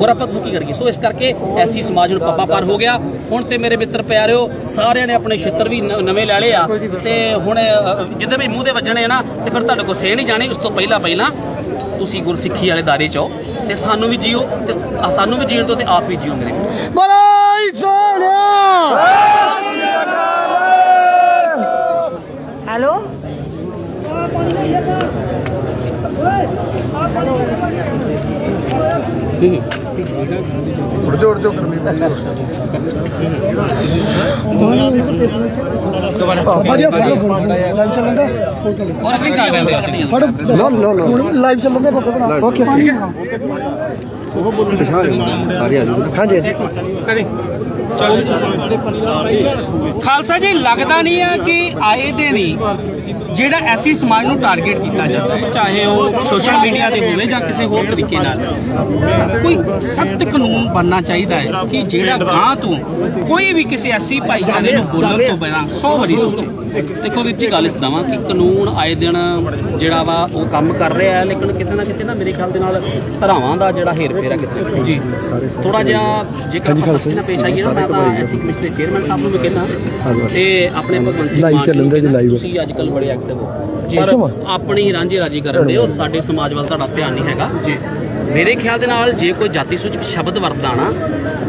ਹੋਰ ਆਪਾਂ ਦੱਸੋ ਕੀ ਕਰੀਏ? ਸੋ ਇਸ ਕਰਕੇ ਐਸੀ ਸਮਾਜ ਨੂੰ ਪੱਪਾ ਪਾਰ ਹੋ ਗਿਆ। ਹੁਣ ਤੇ ਮੇਰੇ ਮਿੱਤਰ ਪਿਆਰਿਓ ਸਾਰਿਆਂ ਨੇ ਆਪਣੇ ਛਿੱਤਰ ਵੀ ਨ- ਨਵੇਂ ਲੈ ਲਏ ਆ। ਤੇ ਹੁਣ ਅ, ਜਿੱਦੇ ਵੀ ਮੂੰਹ ਦੇ ਵੱਜਣੇ ਆ ਨਾ ਤੇ ਫਿਰ ਤੁਹਾਡੇ ਕੋਲ ਸੇ ਨਹੀਂ ਜਾਣੀ ਉਸ ਤੋਂ ਪਹਿਲਾਂ ਪਹਿਲਾਂ ਤੁਸੀਂ ਗੁਰਸਿੱਖੀ ਵਾਲੇ ਦਾਇਰੇ ਚ ਆਓ ਤੇ ਸਾਨੂੰ ਵੀ ਜੀਓ ਤੇ ਸਾਨੂੰ ਵੀ ਜੀਣ ਤੋਂ ਤੇ ਆਪ ਵੀ ਜੀਓ ਮੇਰੇ ਵੀਰ। ਬਲਾਈ ਸੋਨਿਆ ਹੈਲੋ? ਕਰ ਲੈਂਦੇ ਆ ਚਲੀਆਂ ਫੜੋ ਲੋ ਲੋ ਲੋ ਲਾਈਵ ਚੱਲਣ ਦਾ ਫੋਟੋ ਬਣਾ ਓਕੇ ਓਕੇ ਸਾਰੇ ਆ ਜੂਗੇ ਹਾਂਜੀ ਕਰੀ ਖਾਲਸਾ ਜੀ, ਲੱਗਦਾ ਨਹੀਂ ਆ ਕਿ ਆਏ ਦੇ ਨਹੀਂ। ਜਿਹੜਾ ਐਸੀ ਸਮਾਜ ਨੂੰ ਟਾਰਗੇਟ ਕੀਤਾ ਜਾਂਦਾ ਹੈ ਚਾਹੇ ਉਹ ਸੋਸ਼ਲ ਮੀਡੀਆ ਤੇ ਹੋਵੇ ਜਾਂ ਕਿਸੇ ਹੋਰ ਤਰੀਕੇ ਨਾਲ ਕੋਈ ਸਖਤ ਕਾਨੂੰਨ ਬਣਨਾ ਚਾਹੀਦਾ ਹੈ ਕਿ ਜਿਹੜਾ ਗਾਂ ਤੋਂ ਕੋਈ ਵੀ ਕਿਸੇ ਐਸੀ ਭਾਈਚਾਰੇ ਨੂੰ ਬੋਲਣ ਤੋਂ ਪਹਿਲਾਂ 100 ਵਾਰੀ ਸੋਚੇ। ਦੇਖੋ ਵੀਰ ਜੀ ਗੱਲ ਇਸ ਤਰ੍ਹਾਂ ਵਾ ਕਿ ਕਾਨੂੰਨ ਆਏ ਦਿਨ ਜਿਹੜਾ ਵਾ ਉਹ ਕੰਮ ਕਰ ਰਿਹਾ ਹੈ ਲੇਕਿਨ ਕਿਤੇ ਨਾ ਕਿਤੇ ਨਾ ਮੇਰੇ ਖਿਆਲ ਦੇ ਨਾਲ ਧਰਾਵਾਂ ਦਾ ਜਿਹੜਾ ਹੇਰ ਫੇਰ ਆ ਕਿਤੇ। ਜੀ। ਥੋੜਾ ਜਿਹਾ ਜੇਕਰ ਆਪਾਂ ਨਾਲ ਪੇਸ਼ ਆਈਏ ਨਾ ਮੈਂ ਤਾਂ ਐਸੀ ਕਮਿਸ਼ਨ ਦੇ ਚੇਅਰਮੈਨ ਸਾਹਿਬ ਨੂੰ ਵੀ ਕਹਿੰਦਾ ਤੇ ਆਪਣੇ ਭਗਵੰਤ ਸਿੰਘ ਮਾਨ ਚੱਲਣ ਦੇ ਜੀ, live। ਤੁਸੀਂ ਅੱਜ ਕੱਲ ਬੜੇ ਐਕਟਿਵ ਹੋ ਅੱਛਾ ਵਾ। ਪਰ ਆਪਣੀ ਰਾਂਝੇ ਰਾਜੀ ਕਰਨ ਦੇ ਉਹ ਸਾਡੇ ਸਮਾਜ ਵੱਲ ਤੁਹਾਡਾ ਧਿਆਨ ਨਹੀਂ ਹੈਗਾ। ਜੀ। ਮੇਰੇ ਖਿਆਲ ਦੇ ਨਾਲ ਜੇ ਕੋਈ ਜਾਤੀ ਸੂਚਕ ਸ਼ਬਦ ਵਰਤਦਾ ਨਾ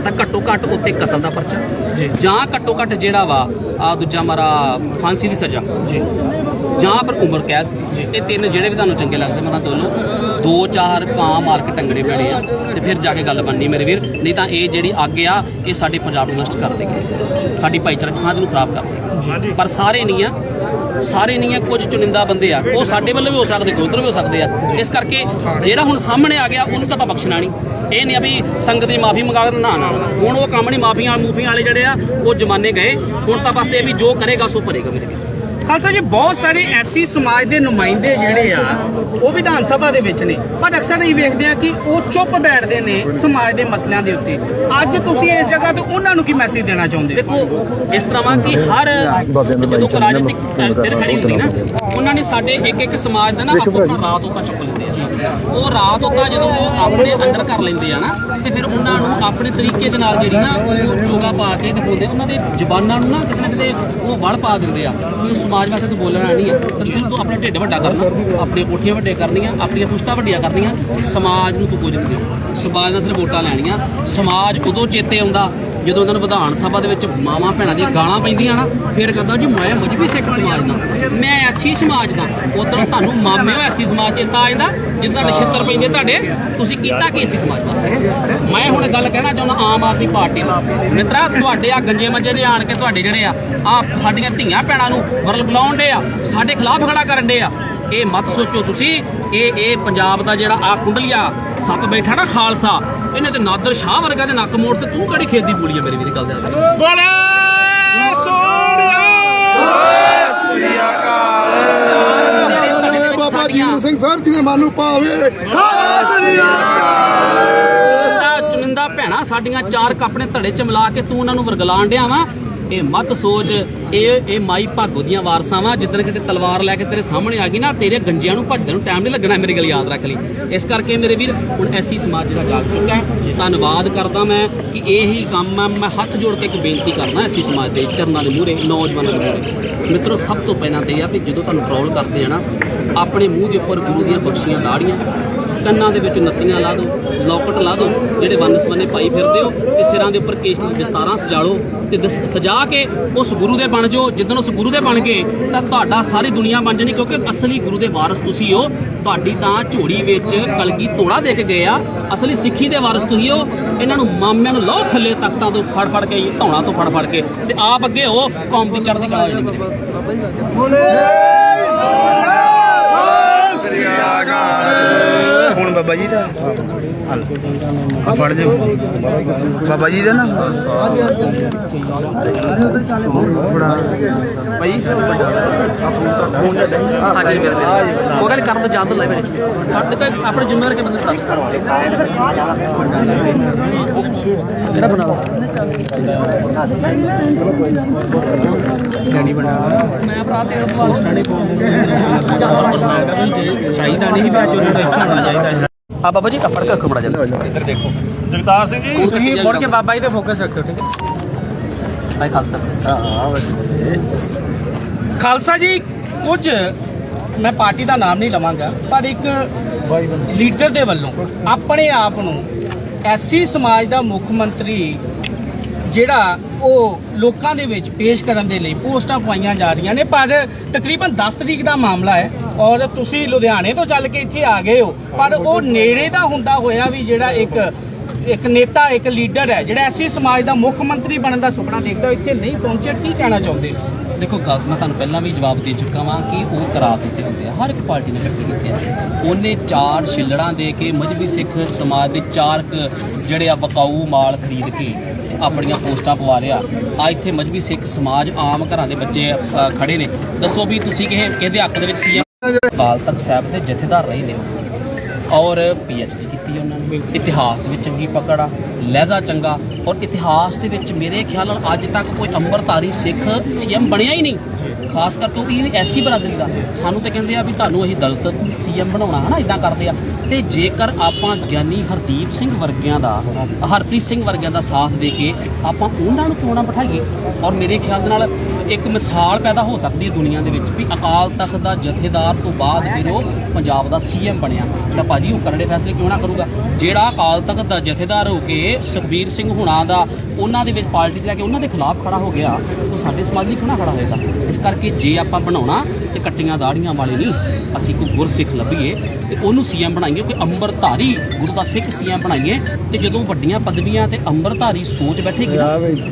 ਤਾਂ ਘੱਟੋ ਘੱਟ ਉੱਤੇ ਕਤਲ ਦਾ ਪਰਚਾ। ਜਾਂ। ਘੱਟੋ ਘੱਟ ਜਿਹੜਾ ਵਾ ਆ ਦੂਜਾ ਮਾਰਾ ਫਾਂਸੀ ਦੀ ਸਜ਼ਾ। ਜੀ ਫਿਰ ਉਮਰ ਕੈਦ। ਇਹ ਤਿੰਨ ਜਿਹੜੇ ਵੀ ਤੁਹਾਨੂੰ ਚੰਗੇ ਲੱਗਦੇ ਮੈਂ ਦੋਨੋਂ। ਦੋ ਚਾਰ ਕਾਂ ਮਾਰ ਕੇ ਟੰਗਣੇ ਪੈਣੇ ਆ ਤੇ ਫਿਰ ਜਾ ਕੇ ਗੱਲ ਬਣਨੀ ਮੇਰੇ ਵੀਰ। ਨਹੀਂ ਤਾਂ ਇਹ ਜਿਹੜੀ ਅੱਗ ਆ ਇਹ ਸਾਡੇ ਪੰਜਾਬ ਨੂੰ ਨਸ਼ਟ ਕਰ ਦੇਗੀ। ਸਾਡੀ ਭਾਈਚਾਰਕ ਸਾਂਝ ਨੂੰ ਖਰਾਬ ਕਰ ਦੇਗੀ। ਪਰ ਸਾਰੇ ਨਹੀਂ ਆ ਸਾਰੇ ਨਹੀਂ ਆ ਕੁਝ ਚੁਣਿੰਦਾ ਬੰਦੇ ਆ। ਉਹ ਸਾਡੇ ਵੱਲੋਂ ਵੀ ਹੋ ਸਕਦੇ ਉੱਧਰ ਵੀ ਹੋ ਸਕਦੇ ਆ। ਇਸ ਕਰਕੇ ਜਿਹੜਾ ਹੁਣ ਸਾਹਮਣੇ ਆ ਗਿਆ ਉਹਨੂੰ ਤਾਂ ਆਪਾਂ ਬਖਸ਼ਣਾ ਨਹੀਂ। ਇਹ ਨਹੀਂ ਆ ਵੀ ਸੰਗਤ ਦੀ ਮਾਫੀ ਮੰਗਾ ਕੇ ਨਾ ਨਾ ਨਾ। ਹੁਣ ਉਹ ਕੰਮ ਨਹੀਂ ਮਾਫੀਆਂ ਮੂਫੀਆਂ ਵਾਲੇ ਜਿਹੜੇ ਆ ਉਹ ਜਮਾਨੇ ਗਏ। ਹੁਣ ਤਾਂ ਬਸ ਇਹ ਵੀ ਜੋ ਕਰੇਗਾ ਸੋ ਭਰੇਗਾ ਮੇਰੇ ਵੀਰ। ਖਾਲਸਾ ਜੀ, ਬਹੁਤ ਸਾਰੇ ਐਸੀ ਸਮਾਜ ਦੇ ਨੁਮਾਇੰਦੇ ਜਿਹੜੇ ਆ, ਉਹ ਵਿਧਾਨ ਸਭਾ ਦੇ ਵਿੱਚ ਨੇ। ਪਰ ਅਕਸਰ ਇਹ ਵੇਖਦੇ ਆ ਕਿ ਉਹ ਚੁੱਪ ਬੈਠਦੇ ਨੇ ਸਮਾਜ ਦੇ ਮਸਲਿਆਂ ਦੇ ਉੱਤੇ। ਅੱਜ ਤੁਸੀਂ ਇਸ ਜਗ੍ਹਾ ਤੇ ਉਹਨਾਂ ਨੂੰ ਕੀ ਮੈਸੇਜ ਦੇਣਾ ਚਾਹੁੰਦੇ ਦੇਖੋ, ਇਸ ਤਰ੍ਹਾਂ ਵਾ ਕਿ ਹਰ ਜਦੋਂ ਰਾਜਨੀਤਿਕ ਧਿਰ ਖੜੀ ਹੁੰਦੀ ਨਾ, ਉਹਨਾਂ ਨੇ ਸਾਡੇ ਇੱਕ ਇੱਕ ਸਮਾਜ ਦਾ ਨਾ ਆਪੋ ਆਪਣਾ ਰਾਤ ਉਤਾ ਚੁੱਕ ਲੈਂਦੇ ਆ। ਉਹ ਰਾਤ ਉਤਾ ਜਦੋਂ ਉਹ ਆਪਣੇ ਅੰਦਰ ਕਰ ਲੈਂਦੇ ਆ ਨਾ, ਤੇ ਫਿਰ ਉਹਨਾਂ ਨੂੰ ਆਪਣੇ ਤਰੀਕੇ ਦੇ ਨਾਲ ਜਿਹੜੀ ਨਾ ਉਹ ਚੋਗਾ ਪਾ ਕੇ ਬੋਲਦੇ ਉਹਨਾਂ ਦੇ ਜ਼ਬਾਨਾਂ ਨੂੰ ਨਾ ਕਿਤੇ ਨਾ ਕਿਤੇ ਉਹ ਵਲ ਪਾ ਦਿੰਦੇ ਆ। ਵੀ ਸਮਾਜ ਵਾਸਤੇ ਤੂੰ ਬੋਲਣਾ ਨਹੀਂ ਆ। ਤੇ ਫਿਰ ਤੂੰ ਆਪਣਾ ਢਿੱਡ ਵੱਡਾ ਕਰਨਾ ਆਪਣੀਆਂ ਕੋਠੀਆਂ ਵੱਡੀਆਂ ਕਰਨੀਆਂ, ਆਪਣੀਆਂ ਪੁਸ਼ਤਾਂ ਵੱਡੀਆਂ ਕਰਨੀਆਂ, ਸਮਾਜ ਨੂੰ ਤੂੰ ਕੁਝ ਨਹੀਂ ਦੇਣਾ। ਸਮਾਜ ਨਾਲ ਸਿਰਫ ਵੋਟਾਂ ਲੈਣੀਆਂ। ਸਮਾਜ ਉਦੋਂ ਚੇਤੇ ਆਉਂਦਾ ਜਦੋਂ ਉਹਨਾਂ ਨੂੰ ਵਿਧਾਨ ਸਭਾ ਦੇ ਵਿੱਚ ਮਾਵਾਂ ਭੈਣਾਂ ਦੀਆਂ ਗਾਲਾਂ ਪੈਂਦੀਆਂ ਨਾ ਫਿਰ ਕਹਿੰਦਾ ਜੀ ਮੈਂ ਮਜਬੀ ਸਿੱਖ ਸਮਾਜ ਦਾ ਮੈਂ ਅੱਛੀ ਸਮਾਜ ਦਾ ਉਦੋਂ ਤੁਹਾਨੂੰ ਮਾਮੇ ਹੋ ਐਸੀ ਸਮਾਜ ਚੇਤਾ ਆ ਜਾਂਦਾ ਜਿੱਦਾਂ ਨਛਿੱਤਰ ਪੈਂਦੇ ਤੁਹਾਡੇ ਤੁਸੀਂ ਕੀਤਾ ਕੀ ਐਸੀ ਸਮਾਜ ਵਾਸਤੇ? ਮੈਂ ਹੁਣ ਗੱਲ ਕਹਿਣਾ ਚਾਹੁੰਦਾ ਆਮ ਆਦਮੀ ਪਾਰਟੀ ਨੂੰ। ਮਿੱਤਰਾ ਤੁਹਾਡੇ ਆ ਗੰਜੇ ਮੰਜੇ ਨੇ ਆਣ ਕੇ ਤੁਹਾਡੇ ਜਿਹੜੇ ਆ ਆ ਸਾਡੀਆਂ ਧੀਆਂ ਭੈਣਾਂ ਨੂੰ ਵਰਲ ਬੁਲਾਉਣ ਦੇ ਆ ਸਾਡੇ ਖਿਲਾਫ ਖੜਾ ਕਰਨ ਦੇ ਆ। ਇਹ ਮਤ ਸੋਚੋ ਤੁਸੀਂ ਇਹ ਇਹ ਪੰਜਾਬ ਦਾ ਜਿਹੜਾ ਆ ਕੁੰਡਲੀਆ ਸੱਪ ਬੈਠਾ ਨਾ ਖਾਲਸਾ ਇਹਨੇ ਤੇ ਨਾਦਰ ਸ਼ਾਹ ਵਰਗਾ ਦੇ ਨੱਕ ਮੋੜ ਤੇ ਤੂੰ ਕਿਹੜੀ ਖੇਤ ਦੀ ਪੂੜੀ ਆ ਮੇਰੀ ਵੀਰ ਗੱਲ ਦੇ ਨਾਲ ਬੋਲੇ ਬਾਬਾ ਜੀਵਨ ਸਿੰਘ ਸਾਹਿਬ ਜੀ ਦੇ ਮਨ ਨੂੰ ਪਾਵੇ। ਤਾਂ ਚੁਣਿੰਦਾ ਭੈਣਾ ਸਾਡੀਆਂ ਚਾਰ ਕੱਪੜੇ ਧੜੇ ਚ ਮਿਲਾ ਕੇ ਤੂੰ ਉਹਨਾਂ ਨੂੰ ਵਰਗਲਾਣ ਡਿਆ ਵਾ। ਇਹ ਮਤ ਸੋਚ, ਇਹ ਇਹ ਮਾਈ ਭਾਗੋ ਦੀਆਂ ਵਾਰਸਾਂ ਵਾ ਜਿੱਦਣ ਕਿਤੇ ਤਲਵਾਰ ਲੈ ਕੇ ਤੇਰੇ ਸਾਹਮਣੇ ਆ ਗਈ ਨਾ, ਤੇਰੇ ਗੰਜਿਆਂ ਨੂੰ ਭੱਜਦੇ ਨੂੰ ਟਾਈਮ ਨਹੀਂ ਲੱਗਣਾ ਮੇਰੀ ਗੱਲ ਯਾਦ ਰੱਖ ਲਈ। ਇਸ ਕਰਕੇ ਮੇਰੇ ਵੀਰ, ਹੁਣ ਐਸੀ ਸਮਾਜ ਜਿਹੜਾ ਜਾਗ ਚੁੱਕਾ ਹੈ, ਧੰਨਵਾਦ ਕਰਦਾ ਮੈਂ ਕਿ ਇਹ ਹੀ ਕੰਮ ਆ ਮੈਂ ਹੱਥ ਜੋੜ ਕੇ ਇੱਕ ਬੇਨਤੀ ਕਰਨਾ ਐਸੀ ਸਮਾਜ ਦੇ ਚਰਨਾਂ ਦੇ ਮੂਹਰੇ, ਨੌਜਵਾਨਾਂ ਦੇ ਮੂਹਰੇ। ਮਿੱਤਰੋ, ਸਭ ਤੋਂ ਪਹਿਲਾਂ ਤੇ ਇਹ ਆ ਵੀ ਜਦੋਂ ਤੁਹਾਨੂੰ ਟਰੋਲ ਕਰਦੇ ਆ ਨਾ, ਆਪਣੇ ਮੂੰਹ ਦੇ ਉੱਪਰ ਗੁਰੂ ਦੀਆਂ ਬਖਸ਼ੀਆਂ ਦਾੜੀਆਂ ਕੰਨਾਂ ਦੇ ਵਿੱਚ ਨੱਤੀਆਂ ਲਾ ਦਿਓ ਲੋਕਟ ਲਾ ਦਿਓ ਜਿਹੜੇ ਵੰਨ ਸਵੰਨੇ ਪਾਈ ਫਿਰਦੇ ਹੋ ਤੇ ਸਿਰਾਂ ਦੇ ਉੱਪਰ ਕੇਸ ਦਸਤਾਰਾਂ ਸਜਾ ਲਓ ਤੇ ਸਜਾ ਕੇ ਉਸ ਗੁਰੂ ਦੇ ਬਣ ਜਾਓ। ਜਿੱਦਣ ਉਸ ਗੁਰੂ ਦੇ ਬਣ ਗਏ ਤਾਂ ਤੁਹਾਡਾ ਸਾਰੀ ਦੁਨੀਆ ਬਣ ਜਾਣੀ ਕਿਉਂਕਿ ਅਸਲੀ ਗੁਰੂ ਦੇ ਵਾਰਸ ਤੁਸੀਂ ਹੋ। ਤੁਹਾਡੀ ਤਾਂ ਝੋੜੀ ਵਿੱਚ ਕਲਗੀ ਤੋੜਾ ਦੇ ਕੇ ਗਏ ਆ। ਅਸਲੀ ਸਿੱਖੀ ਦੇ ਵਾਰਸ ਤੁਸੀਂ ਹੋ। ਇਹਨਾਂ ਨੂੰ ਮਾਮਿਆਂ ਨੂੰ ਲਓ ਥੱਲੇ ਤਖਤਾਂ ਤੋਂ ਫੜ ਫੜ ਕੇ ਧੌਣਾ ਤੋਂ ਫੜ ਫੜ ਕੇ ਤੇ ਆਪ ਅੱਗੇ ਹੋ ਕੌਮ ਦੀ ਚੜ੍ਹਦੀ ਕਲਾ ਜਾਣੀ ਮੇਰੇ ਹੁਣ ਬਾਬਾ ਜੀ ਦਾ? ਫੜ ਦੇ ਬਾਬਾ ਜੀ ਦਾ ਨਾ? ਭਾਈ ਉਹ ਗੱਲ ਕਰਨ ਤੋਂ ਜਾਂਦ ਲੈ ਮੇਰੇ। ਸਾਡੇ ਕੋਲ ਆਪਣੇ ਜ਼ਿੰਮੇਵਾਰ ਕੇ ਬੰਦੇ ਸਾਥ ਕਿਹੜਾ ਬਣਾਵਾ ਮੈਂ ਭਰਾ ਤੇਰੇ ਕੋਲ। ਸਟੱਡੀ ਚਾਹੀਦਾ ਨਹੀਂ ਵੀ ਅੱਜ ਉਹਨਾਂ ਇੱਥੇ ਆਉਣਾ ਚਾਹੀਦਾ ਹੈ ਆ ਬਾਬਾ ਜੀ ਕੱਪੜ ਕੇ ਰੱਖੋ ਬੜਾ ਜਲਦੀ। ਜਗਤਾਰ ਸਿੰਘ ਜੀ। ਤੁਸੀਂ ਮੁੜ ਕੇ ਬਾਬਾ ਜੀ ਤੇ ਫੋਕਸ ਰੱਖੋ ਠੀਕ ਹੈ? ਭਾਈ ਖਾਲਸਾ। ਖਾਲਸਾ ਜੀ ਕੁਝ ਮੈਂ ਪਾਰਟੀ ਦਾ ਨਾਮ ਨਹੀਂ ਲਵਾਂਗਾ ਪਰ ਇੱਕ ਲੀਡਰ ਦੇ ਵੱਲੋਂ ਆਪਣੇ ਆਪ ਨੂੰ ਐਸੀ ਸਮਾਜ ਦਾ ਮੁੱਖ ਮੰਤਰੀ ਜਿਹੜਾ ਉਹ ਲੋਕਾਂ ਦੇ ਵਿੱਚ ਪੇਸ਼ ਕਰਨ ਦੇ ਲਈ ਪੋਸਟਾਂ ਪਵਾਈਆਂ ਜਾ ਰਹੀਆਂ ਨੇ, ਪਰ ਤਕਰੀਬਨ 10 ਤਰੀਕ ਦਾ ਮਾਮਲਾ ਹੈ ਔਰ ਤੁਸੀਂ ਲੁਧਿਆਣੇ ਤੋਂ ਚੱਲ ਕੇ ਇੱਥੇ ਆ ਗਏ ਹੋ, ਪਰ ਉਹ ਨੇੜੇ ਦਾ ਹੁੰਦਾ ਹੋਇਆ ਵੀ ਜਿਹੜਾ ਇੱਕ ਇੱਕ ਨੇਤਾ, ਇੱਕ ਲੀਡਰ ਹੈ, ਜਿਹੜਾ ਐਸੀ ਸਮਾਜ ਦਾ ਮੁੱਖ ਮੰਤਰੀ ਬਣਨ ਦਾ ਸੁਪਨਾ ਦੇਖਦਾ ਇੱਥੇ ਨਹੀਂ ਪਹੁੰਚਿਆ ਕੀ ਕਹਿਣਾ ਚਾਹੁੰਦੇ? ਹੋ ਦੇਖੋ, ਗੱਲ ਮੈਂ ਤੁਹਾਨੂੰ ਪਹਿਲਾਂ ਵੀ ਜਵਾਬ ਦੇ ਚੁੱਕਾ ਵਾਂ ਕਿ ਉਹ ਕਰਾ ਦਿੱਤੇ ਹੁੰਦੇ ਆ, ਹਰ ਇੱਕ ਪਾਰਟੀ ਨੇ ਇਕੱਠੇ ਕੀਤੇ ਆ। ਉਹਨੇ ਚਾਰ ਛਿੱਲੜਾਂ ਦੇ ਕੇ ਮਜਬੀ ਸਿੱਖ ਸਮਾਜ ਦੇ ਚਾਰ ਜਿਹੜੇ ਆ ਬਕਾਊ ਮਾਲ ਖਰੀਦ ਕੇ ਆਪਣੀਆਂ ਪੋਸਟਾਂ ਪਵਾ ਰਿਆ ਆ ਇੱਥੇ ਮਜਬੀ ਸਿੱਖ ਸਮਾਜ ਆਮ ਘਰਾਂ ਦੇ ਬੱਚੇ ਅ, ਖੜੇ ਨੇ। ਦੱਸੋ ਵੀ ਤੁਸੀਂ ਕਿਹ ਕਿਹਦੇ ਹੱਕ ਦੇ ਵਿੱਚ ਸੀ? ਕਾਲ ਤੱਕ ਸਾਹਿਬ ਦੇ ਜਥੇਦਾਰ ਰਹੇ ਨੇ। ਉਹ। ਔਰ ਡੀ ਕੀਤੀ ਉਹਨਾਂ ਨੇ। ਇਤਿਹਾਸ ਦੇ ਵਿੱਚ ਚੰਗੀ ਪਕੜ ਆ ਲਹਿਜ਼ਾ ਚੰਗਾ। ਔਰ ਇਤਿਹਾਸ ਦੇ ਵਿੱਚ ਮੇਰੇ ਖਿਆਲ ਨਾਲ ਅੱਜ ਤੱਕ ਕੋਈ ਅੰਮ੍ਰਿਤਧਾਰੀ ਸਿੱਖ ਸੀਐਮ ਬਣਿਆ ਹੀ ਨਹੀਂ। ਖਾਸ ਕਰਕੇ ਉਹ ਵੀ ਐਸੀ ਬਰਾਦਰੀ ਦਾ। ਸਾਨੂੰ ਤੇ ਕਹਿੰਦੇ ਆ ਵੀ ਤੁਹਾਨੂੰ ਅਸੀਂ ਦਲਿਤ ਸੀਐਮ ਬਣਾਉਣਾ ਹਨਾ ਇਦਾਂ ਕਰਦੇ ਆ। ਤੇ ਜੇਕਰ ਆਪਾਂ ਗਿਆਨੀ ਹਰਦੀਪ ਸਿੰਘ ਵਰਗਿਆਂ ਦਾ, ਹਰਪ੍ਰੀਤ ਸਿੰਘ ਵਰਗਿਆਂ ਦਾ ਸਾਥ ਦੇ ਕੇ ਆਪਾਂ ਉਹਨਾਂ ਨੂੰ ਕਿਉਂ ਬਿਠਾਈਏ? ਔਰ ਮੇਰੇ ਖਿਆਲ ਦੇ ਨਾਲ ਇੱਕ ਮਿਸਾਲ ਪੈਦਾ ਹੋ ਸਕਦੀ ਹੈ ਦੁਨੀਆ ਦੇ ਵਿੱਚ ਵੀ ਅਕਾਲ ਤਖਤ ਦਾ ਜਥੇਦਾਰ ਤੋਂ ਬਾਅਦ ਫਿਰ ਉਹ ਪੰਜਾਬ ਦਾ ਸੀਐਮ ਬਣਿਆ। ਤਾਂ ਭਾਜੀ ਉਹ ਕਰੜੇ ਫੈਸਲੇ ਕਿਉਂ ਨਾ ਕਰੂਗਾ? ਜਿਹੜਾ ਅਕਾਲ ਤਖਤ ਦਾ ਜਥੇਦਾਰ ਹੋ ਕੇ ਸੁਖਬੀਰ ਸਿੰਘ ਹੁਣਾਂ ਦਾ ਉਹਨਾਂ ਦੇ ਵਿੱਚ ਪਾਰਟੀ 'ਚ ਲੈ ਕੇ ਉਹਨਾਂ ਦੇ ਖਿਲਾਫ ਖੜਾ ਹੋ ਗਿਆ, ਉਹ ਸਾਡੇ ਸਮਾਜ ਲਈ ਕਿਉਂ ਨਾ ਖੜਾ ਹੋਏਗਾ? ਇਸ ਕਰਕੇ ਜੇ ਆਪਾਂ ਬਣਾਉਣਾ ਤੇ ਕੱਟੀਆਂ ਦਾੜੀਆਂ ਵਾਲੇ ਨਹੀਂ। ਅਸੀਂ ਕੋਈ ਗੁਰਸਿੱਖ ਲੱਭੀਏ ਤੇ ਉਹਨੂੰ ਸੀਐਮ ਬਣਾਈਏ ਕੋਈ ਅੰਮ੍ਰਿਤਧਾਰੀ ਗੁਰੂ ਦਾ ਸਿੱਖ ਸੀਐਮ ਬਣਾਈਏ ਤੇ ਜਦੋਂ ਵੱਡੀਆਂ ਪਦਵੀਆਂ ਤੇ ਅੰਮ੍ਰਿਤਧਾਰੀ ਸੋਚ ਬੈਠੇਗੀ ਨਾ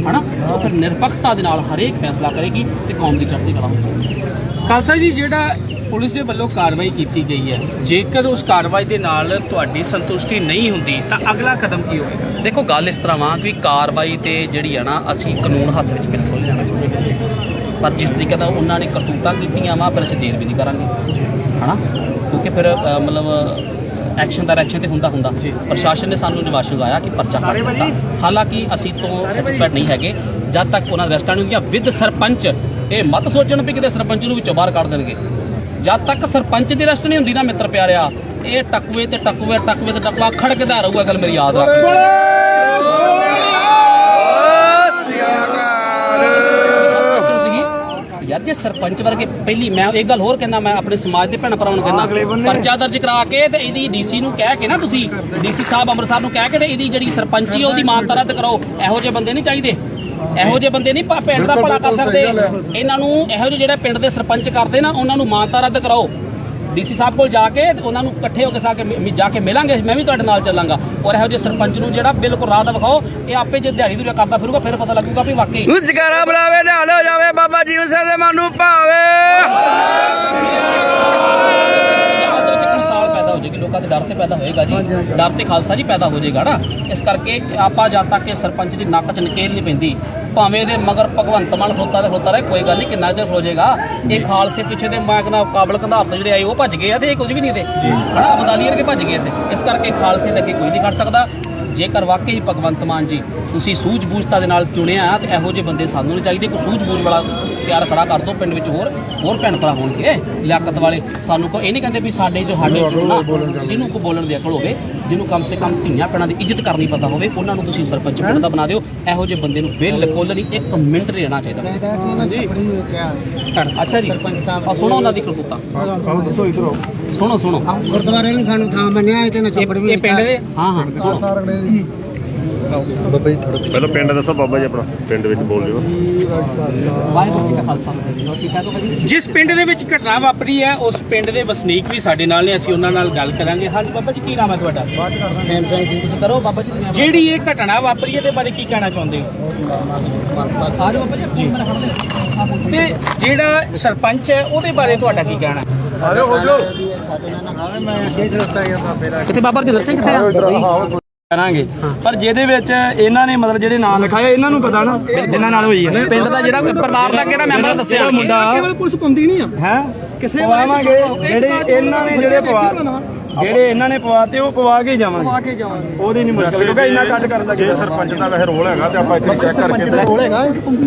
ਹਨਾ ਤਾਂ ਫਿਰ ਨਿਰਪੱਖਤਾ ਦੇ ਨਾਲ ਹਰੇਕ ਫੈਸਲਾ ਕਰੇਗੀ ਤੇ ਕੌਮ ਦੀ ਚੜ੍ਹਦੀ ਕਲਾ ਹੋਵੇਗੀ ਖਾਲਸਾ ਜੀ ਜਿਹੜਾ ਪੁਲਿਸ ਦੇ ਵੱਲੋਂ ਕਾਰਵਾਈ ਕੀਤੀ ਗਈ ਹੈ ਜੇਕਰ ਉਸ ਕਾਰਵਾਈ ਦੇ ਨਾਲ ਤੁਹਾਡੀ ਸੰਤੁਸ਼ਟੀ ਨਹੀਂ ਹੁੰਦੀ ਤਾਂ ਅਗਲਾ ਕਦਮ ਕੀ ਹੋਵੇਗਾ? ਦੇਖੋ ਗੱਲ ਇਸ ਤਰ੍ਹਾਂ ਵਾ ਕਿ ਕਾਰਵਾਈ ਤੇ ਜਿਹੜੀ ਆ ਨਾ ਅਸੀਂ ਕਾਨੂੰਨ ਹੱਥ ਵਿੱਚ ਚਾਹੁੰਦੇ ਪਰ ਜਿਸ ਤਰੀਕੇ ਦਾ ਉਹਨਾਂ ਨੇ ਕਰਤੂਤਾਂ ਕੀਤੀਆਂ ਵਾ ਪਰ ਅਸੀਂ ਦੇਰ ਵੀ ਨਹੀਂ ਕਰਾਂਗੇ। ਹਨਾ? ਕਿਉਂਕਿ ਫਿਰ ਅ, ਮਤਲਬ ਐਕਸ਼ਨ ਦਾ ਐਕਸ਼ਨ ਤੇ ਹੁੰਦਾ ਹੁੰਦਾ। ਪ੍ਰਸ਼ਾਸਨ ਨੇ ਸਾਨੂੰ ਨਿਵਾਸ ਲਗਾਇਆ ਕਿ ਪਰਚਾ ਕੱਟ ਦਿੱਤਾ। ਹਾਲਾਂਕਿ ਅਸੀਂ ਤੋਂ ਸੈਟੀਸਫਾਈਡ ਨਹੀਂ ਹੈਗੇ। ਜਦ ਤੱਕ ਉਹਨਾਂ ਦੇ ਰੈਸਟਾਂ ਨਹੀਂ ਹੁੰਦੀਆਂ ਵਿਦ ਸਰਪੰਚ ਇਹ ਮਤ ਸੋਚਣ ਵੀ ਕਿਤੇ ਸਰਪੰਚ ਨੂੰ ਵਿੱਚੋਂ ਬਾਹਰ ਕੱਢ ਦੇਣਗੇ। ਜਦ ਤੱਕ ਸਰਪੰਚ ਦੀ ਰੈਸਟ ਨਹੀਂ ਹੁੰਦੀ ਨਾ ਮਿੱਤਰ ਪਿਆਰਿਆ ਇਹ ਟਕਵੇ ਤੇ ਟਕਵੇ ਟਕਵੇ ਤੇ ਟਕਵਾ ਖੜਕਦਾ ਰਹੂਗਾ ਗੱਲ ਮੇਰੀ ਯਾਦ ਰੱਖ। ਜੇ ਸਰਪੰਚ ਵਰਗੇ ਪਹਿਲੀ ਮੈਂ ਇੱਕ ਗੱਲ ਹੋਰ ਕਹਿਣਾ ਮੈਂ ਆਪਣੇ ਸਮਾਜ ਦੇ ਭੈਣ ਭਰਾਵਾਂ ਨੂੰ ਕਹਿਣਾ ਪਰਚਾ ਦਰਜ ਕਰਾ ਕੇ ਤੇ ਇਹਦੀ ਡੀਸੀ ਨੂੰ ਕਹਿ ਕੇ ਨਾ ਤੁਸੀਂ ਡੀਸੀ ਸਾਹਿਬ ਅੰਮ੍ਰਿਤਸਰ ਨੂੰ ਕਹਿ ਕੇ ਤੇ ਇਹਦੀ ਜਿਹੜੀ ਸਰਪੰਚੀ ਉਹਦੀ ਮਾਨਤਾ ਰੱਦ ਕਰੋ। ਇਹੋ ਜਿਹੇ ਬੰਦੇ ਨਹੀਂ ਚਾਹੀਦੇ। ਇਹੋ ਜਿਹੇ ਬੰਦੇ ਨਹੀਂ ਪਿੰਡ ਦਾ ਭਲਾ ਕਰ ਸਕਦੇ। ਇਹਨਾਂ ਨੂੰ ਇਹੋ ਜਿਹੇ ਜਿਹੜੇ ਪਿੰਡ ਦੇ ਸਰਪੰਚ ਕਰਦੇ ਨਾ ਉਹਨਾਂ ਨੂੰ ਮਾਨਤਾ ਰੱਦ ਕਰਾਓ ਡੀਸੀ ਸਾਹਿਬ ਕੋਲ ਜਾ ਕੇ ਤੇ ਉਹਨਾਂ ਨੂੰ ਇਕੱਠੇ ਹੋ ਕੇ ਸਾ ਕੇ ਮਿ- ਜਾ ਕੇ ਮਿਲਾਂਗੇ ਮੈਂ ਵੀ ਤੁਹਾਡੇ ਨਾਲ ਚੱਲਾਂਗਾ। ਔਰ ਇਹੋ ਜਿਹੇ ਸਰਪੰਚ ਨੂੰ ਜਿਹੜਾ ਬਿਲਕੁਲ ਰਾਹ ਦਾ ਵਿਖਾਓ ਇਹ ਆਪੇ ਜੇ ਦਿਹਾੜੀ ਦੂਜਾ ਕਰਦਾ ਫਿਰੂਗਾ ਫਿਰ ਪਤਾ ਲੱਗੂਗਾ ਵੀ ਵਾਕਈ ਜਗਾਰਾ ਬੁਲਾਵੇ ਨਾਲ ਹੋ ਜਾਵੇ ਬਾਬਾ ਜੀਵਨ ਸਿੰਘ ਦੇ ਮਨ ਨੂੰ ਭਾਵੇ। ਪੰਜਾਬ ਦੇ ਵਿੱਚ ਇੱਕ ਮਿਸਾਲ ਪੈਦਾ ਹੋ ਜਾਏਗੀ ਲੋਕਾਂ ਦੇ ਡਰ ਤੇ ਪੈਦਾ ਹੋਏਗਾ ਜੀ। ਡਰ ਤੇ ਖਾਲਸਾ ਜੀ ਪੈਦਾ ਹੋ ਜਾਏਗਾ ਨਾ। ਇਸ ਕਰਕੇ ਆਪਾਂ ਜਦ ਤੱਕ ਇਹ ਸਰਪੰਚ ਦੀ ਨੱਕ ਚ ਨਕੇਲ ਨਹੀਂ ਪੈਂਦੀ ਭਾਵੇਂ ਇਹਦੇ ਮਗਰ ਭਗਵੰਤ ਮਾਨ ਖੋਤਾ ਤੇ ਖੋਤਾ ਰਹੇ ਕੋਈ ਗੱਲ ਨਹੀਂ ਕਿੰਨਾ ਚਿਰ ਹੋ ਜਾਏਗਾ ਇਹ ਖਾਲਸੇ ਪਿੱਛੇ ਦੇ ਮੈਂ ਕਹਿੰਦਾ ਕਾਬਲ ਕੰਧਾਰ ਤੋਂ ਜਿਹੜੇ ਆਏ ਉਹ ਭੱਜ ਗਏ ਆ ਤੇ ਇਹ ਕੁਝ ਵੀ ਨਹੀਂ ਤੇ ਹਨਾ ਅਬਦਾਲੀ ਵਰਗੇ ਭੱਜ ਗਏ ਤੇ ਇਸ ਕਰਕੇ ਖਾਲਸੇ ਦੇ ਅੱਗੇ ਕੋਈ ਨਹੀਂ ਖੜ ਸਕਦਾ। ਜੇਕਰ ਵਾਕਈ ਭਗਵੰਤ ਮਾਨ ਜੀ ਤੁਸੀਂ ਸੂਝ-ਬੂਝਤਾ ਦੇ ਨਾਲ ਚੁਣਿਆ ਤੇ ਇਹੋ ਜਿਹੇ ਬੰਦੇ ਸਾਨੂੰ ਨਹੀਂ ਚਾਹੀਦੇ ਕੋਈ ਸੂਝ-ਬੂਝ ਵਾਲਾ ਤਿਆਰ ਖੜਾ ਕਰ ਦਿਓ ਪਿੰਡ ਵਿੱਚ ਹੋਰ ਹੋਰ ਭੈਣ ਭਰਾ ਹੋਣਗੇ। ਲਿਆਕਤ ਵਾਲੇ ਸਾਨੂੰ ਕੋ ਇਹ ਨਹੀਂ ਕਹਿੰਦੇ ਵੀ ਸਾਡੇ ਜੋ ਸਾਡੇ ਚੁਣਨਾ ਜਿਹਨੂੰ ਕੋ ਬੋਲਣ ਦੀ ਅਕਲ ਹੋਵੇ ਜਿਹਨੂੰ ਕਮ ਸੇ ਕਮ ਧੀਆਂ ਭੈਣਾਂ ਦੀ ਇੱਜ਼ਤ ਕਰਨੀ ਪਤਾ ਹੋਵੇ ਉਹਨਾਂ ਨੂੰ ਤੁਸੀਂ ਸਰਪੰਚ ਪਿੰਡ ਦਾ ਬਣਾ ਦਿਓ। ਇਹੋ ਜਿਹੇ ਬੰਦੇ ਨੂੰ ਬਿਲਕੁਲ ਨਹੀਂ ਇੱਕ ਮਿੰਟ ਰਹਿਣਾ ਚਾਹੀਦਾ। ਅੱਛਾ ਜੀ। ਆ ਸੁਣੋ ਉਹਨਾਂ ਦੀ ਕਰਤੂਤਾਂ ਸੁਣੋ। ਸੁਣੋ ਗੁਰਦੁਆਰੇ ਨੇ ਸਾਨੂੰ ਥਾਂ ਮੰਨਿਆ ਤੇ ਨਾ ਇਹ ਇਹ ਪਿੰਡ ਦੇ? ਹਾਂ ਹਾਂ ਸੁਣੋ। ਪਹਿਲਾਂ ਪਿੰਡ ਦੱਸੋ ਬਾਬਾ ਜੀ ਆਪਣਾ ਪਿੰਡ ਵਿੱਚ ਬੋਲ ਵਾਹਿਗੁਰੂ ਜੀ ਕਾ ਖਾਲਸਾ ਜੀ ਭਾਜੀ ਜਿਸ ਪਿੰਡ ਦੇ ਵਿੱਚ ਘਟਨਾ ਵਾਪਰੀ ਹੈ ਉਸ ਪਿੰਡ ਦੇ ਵਸਨੀਕ ਵੀ ਸਾਡੇ ਨਾਲ ਨੇ ਅਸੀਂ ਉਹਨਾਂ ਨਾਲ ਗੱਲ ਕਰਾਂਗੇ। ਹਾਂਜੀ ਬਾਬਾ ਜੀ ਕੀ ਨਾਮ ਹੈ ਤੁਹਾਡਾ? ਖੇਮ ਸਿੰਘ ਜੀ। ਤੁਸੀਂ ਕਰੋ ਬਾਬਾ ਜੀ ਜਿਹੜੀ ਇਹ ਘਟਨਾ ਵਾਪਰੀ ਇਹਦੇ ਬਾਰੇ ਕੀ ਕਹਿਣਾ ਚਾਹੁੰਦੇ ਹੋ? ਆ ਜਾਓ ਬਾਬਾ ਜੀ ਤੇ ਜਿਹੜਾ ਸਰਪੰਚ ਹੈ ਉਹਦੇ ਬਾਰੇ ਤੁਹਾਡਾ ਕੀ ਕਹਿਣਾ? ਹੈ? ਕਿੱਥੇ ਬਾਬਾ ਰਜਿੰਦਰ ਸਿੰਘ ਕਿੱਥੇ ਆ? ਕਰਾਂਗੇ। ਪਰ ਜਿਹਦੇ ਵਿੱਚ ਇਹਨਾਂ ਨੇ ਮਤਲਬ ਜਿਹੜੇ ਨਾਂ ਲਿਖਾਏ ਇਹਨਾਂ ਨੂੰ ਪਤਾ ਨਾ ਜਿਨ੍ਹਾਂ ਨਾਲ ਹੋਈ ਹੈ। ਪਿੰਡ ਦਾ ਜਿਹੜਾ ਪਰਿਵਾਰ ਦਾ ਕਿਹੜਾ ਮੈਂਬਰ ਦੱਸਿਆ। ਮੁੰਡਾ ਕੇਵਲ ਪੁਲਿਸ ਪਾਉਂਦੀ ਨਹੀਂ ਆ। ਹੈ? ਕਿਸੇ ਪਵਾਵਾਂਗੇ ਜਿਹੜੇ ਇਹਨਾਂ ਨੇ ਜਿਹੜੇ ਪਵਾ ਜਿਹੜੇ ਇਹਨਾਂ ਨੇ ਪਵਾਤੇ ਉਹ ਪਵਾ ਕੇ ਹੀ ਜਾਵਾਂਗੇ। ਪਾ ਕੇ ਜਾਵਾਂਗੇ। ਉਹਦੀ ਨਹੀਂ ਮੁਸ਼ਕਲ ਕਿਉਂਕਿ ਇੰਨਾ ਕੱਟ ਕਰਨ ਦਾ ਜੇ ਸਰਪੰਚ ਦਾ ਵੈਸੇ ਰੋਲ ਹੈਗਾ ਤੇ ਆਪਾਂ ਇੱਥੇ ਚੈੱਕ ਕਰਕੇ ਤੇ ਰੋਲ ਹੈਗਾ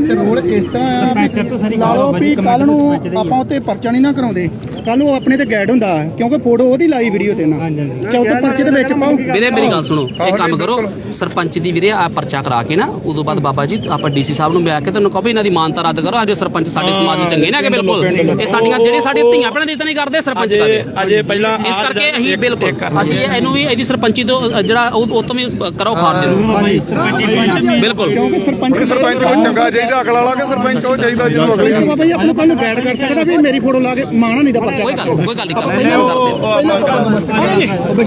ਤੇ ਰੋਲ ਇਸ ਤਰ੍ਹਾਂ ਆ ਵੀ ਲਾ ਲਓ ਵੀ ਕੱਲ ਨੂੰ ਆਪਾਂ ਉੱਤੇ ਪਰਚਾ ਨਹੀਂ ਨਾ ਕਰਾਉਂਦੇ। ਕੱਲ ਨੂੰ ਉਹ ਆਪਣੇ ਤੇ ਗਾਈਡ ਹੁੰਦਾ ਕਿਉਂਕਿ ਫੋਟੋ ਉਹਦੀ ਲਾਈ ਵੀਡੀਓ ਤੇ ਨਾ। ਚੌਥੇ ਪਰਚੇ ਦੇ ਵਿੱਚ ਪਾਓ। ਵੀਰੇ ਮੇਰੀ ਗੱਲ ਸੁਣੋ ਇਹ ਕੰਮ ਕਰੋ ਸਰਪੰਚ ਦੀ ਵੀਰੇ ਆ ਪਰਚਾ ਕਰਾ ਕੇ ਨਾ ਉਦੋਂ ਬਾਅਦ ਬਾਬਾ ਜੀ ਆਪਾਂ ਡੀਸੀ ਸਾਹਿਬ ਨੂੰ ਮਿਲਾ ਕੇ ਤੁਹਾਨੂੰ ਕਹੋ ਵੀ ਇਹਨਾਂ ਦੀ ਮਾਨਤਾ ਰੱਦ ਕਰੋ ਅੱਜ ਸਰਪੰਚ ਸਾਡੇ ਸਮਾਜ ਨੂੰ ਚੰਗੇ ਨਾ ਕਿ ਬਿਲਕੁਲ। ਇਹ ਸਾਡੀਆਂ ਜਿਹੜੇ ਸਾਡੀਆਂ ਧੀਆਂ ਭੈਣਾਂ ਦੀ ਇੱਜ਼ਤ ਨਹੀਂ ਕਰਦੇ ਸਰਪੰਚ ਕਰਦੇ ਆ। ਅਜੇ ਪਹਿਲਾਂ ਇਸ ਕਰਕੇ ਅਸੀਂ ਬਿਲਕੁਲ। ਅਸੀਂ ਇਹ- ਇਹਨੂੰ ਵੀ ਇਹਦੀ ਸਰਪੰਚੀ ਤੋਂ ਜਿਹੜਾ ਉਹ ਤੋਂ ਵੀ ਕਰੋ ਖਾਰਜ ਨੂੰ। ਬਿਲਕੁਲ। ਕਿਉਂਕਿ ਸਰਪੰਚ ਸਰਪੰਚ ਉਹ ਚੰਗਾ ਚਾਹੀਦਾ ਅਕਲ ਵਾਲਾ ਕਿ ਸਰਪੰਚ ਉਹ ਚਾਹੀਦਾ ਜਿਹਨੂੰ ਅਕਲ ਸਰਪੰਚ ਬਾਬਾ ਜੀ ਆਪਾਂ ਨੂੰ ਕੱਲ ਨੂੰ ਗਾਈਡ ਕਰ ਸਕਦਾ ਵੀ ਮੇਰੀ ਫੋਟੋ ਲਾ ਕੇ ਮਾਣਾ ਨਹੀਂ ਦਾ ਪਰਚਾ ਕੋਈ ਗੱਲ ਕੋਈ ਗੱਲ ਨਹੀਂ ਕਰੋ। ਪਹਿਲਾਂ ਕਰਦੇ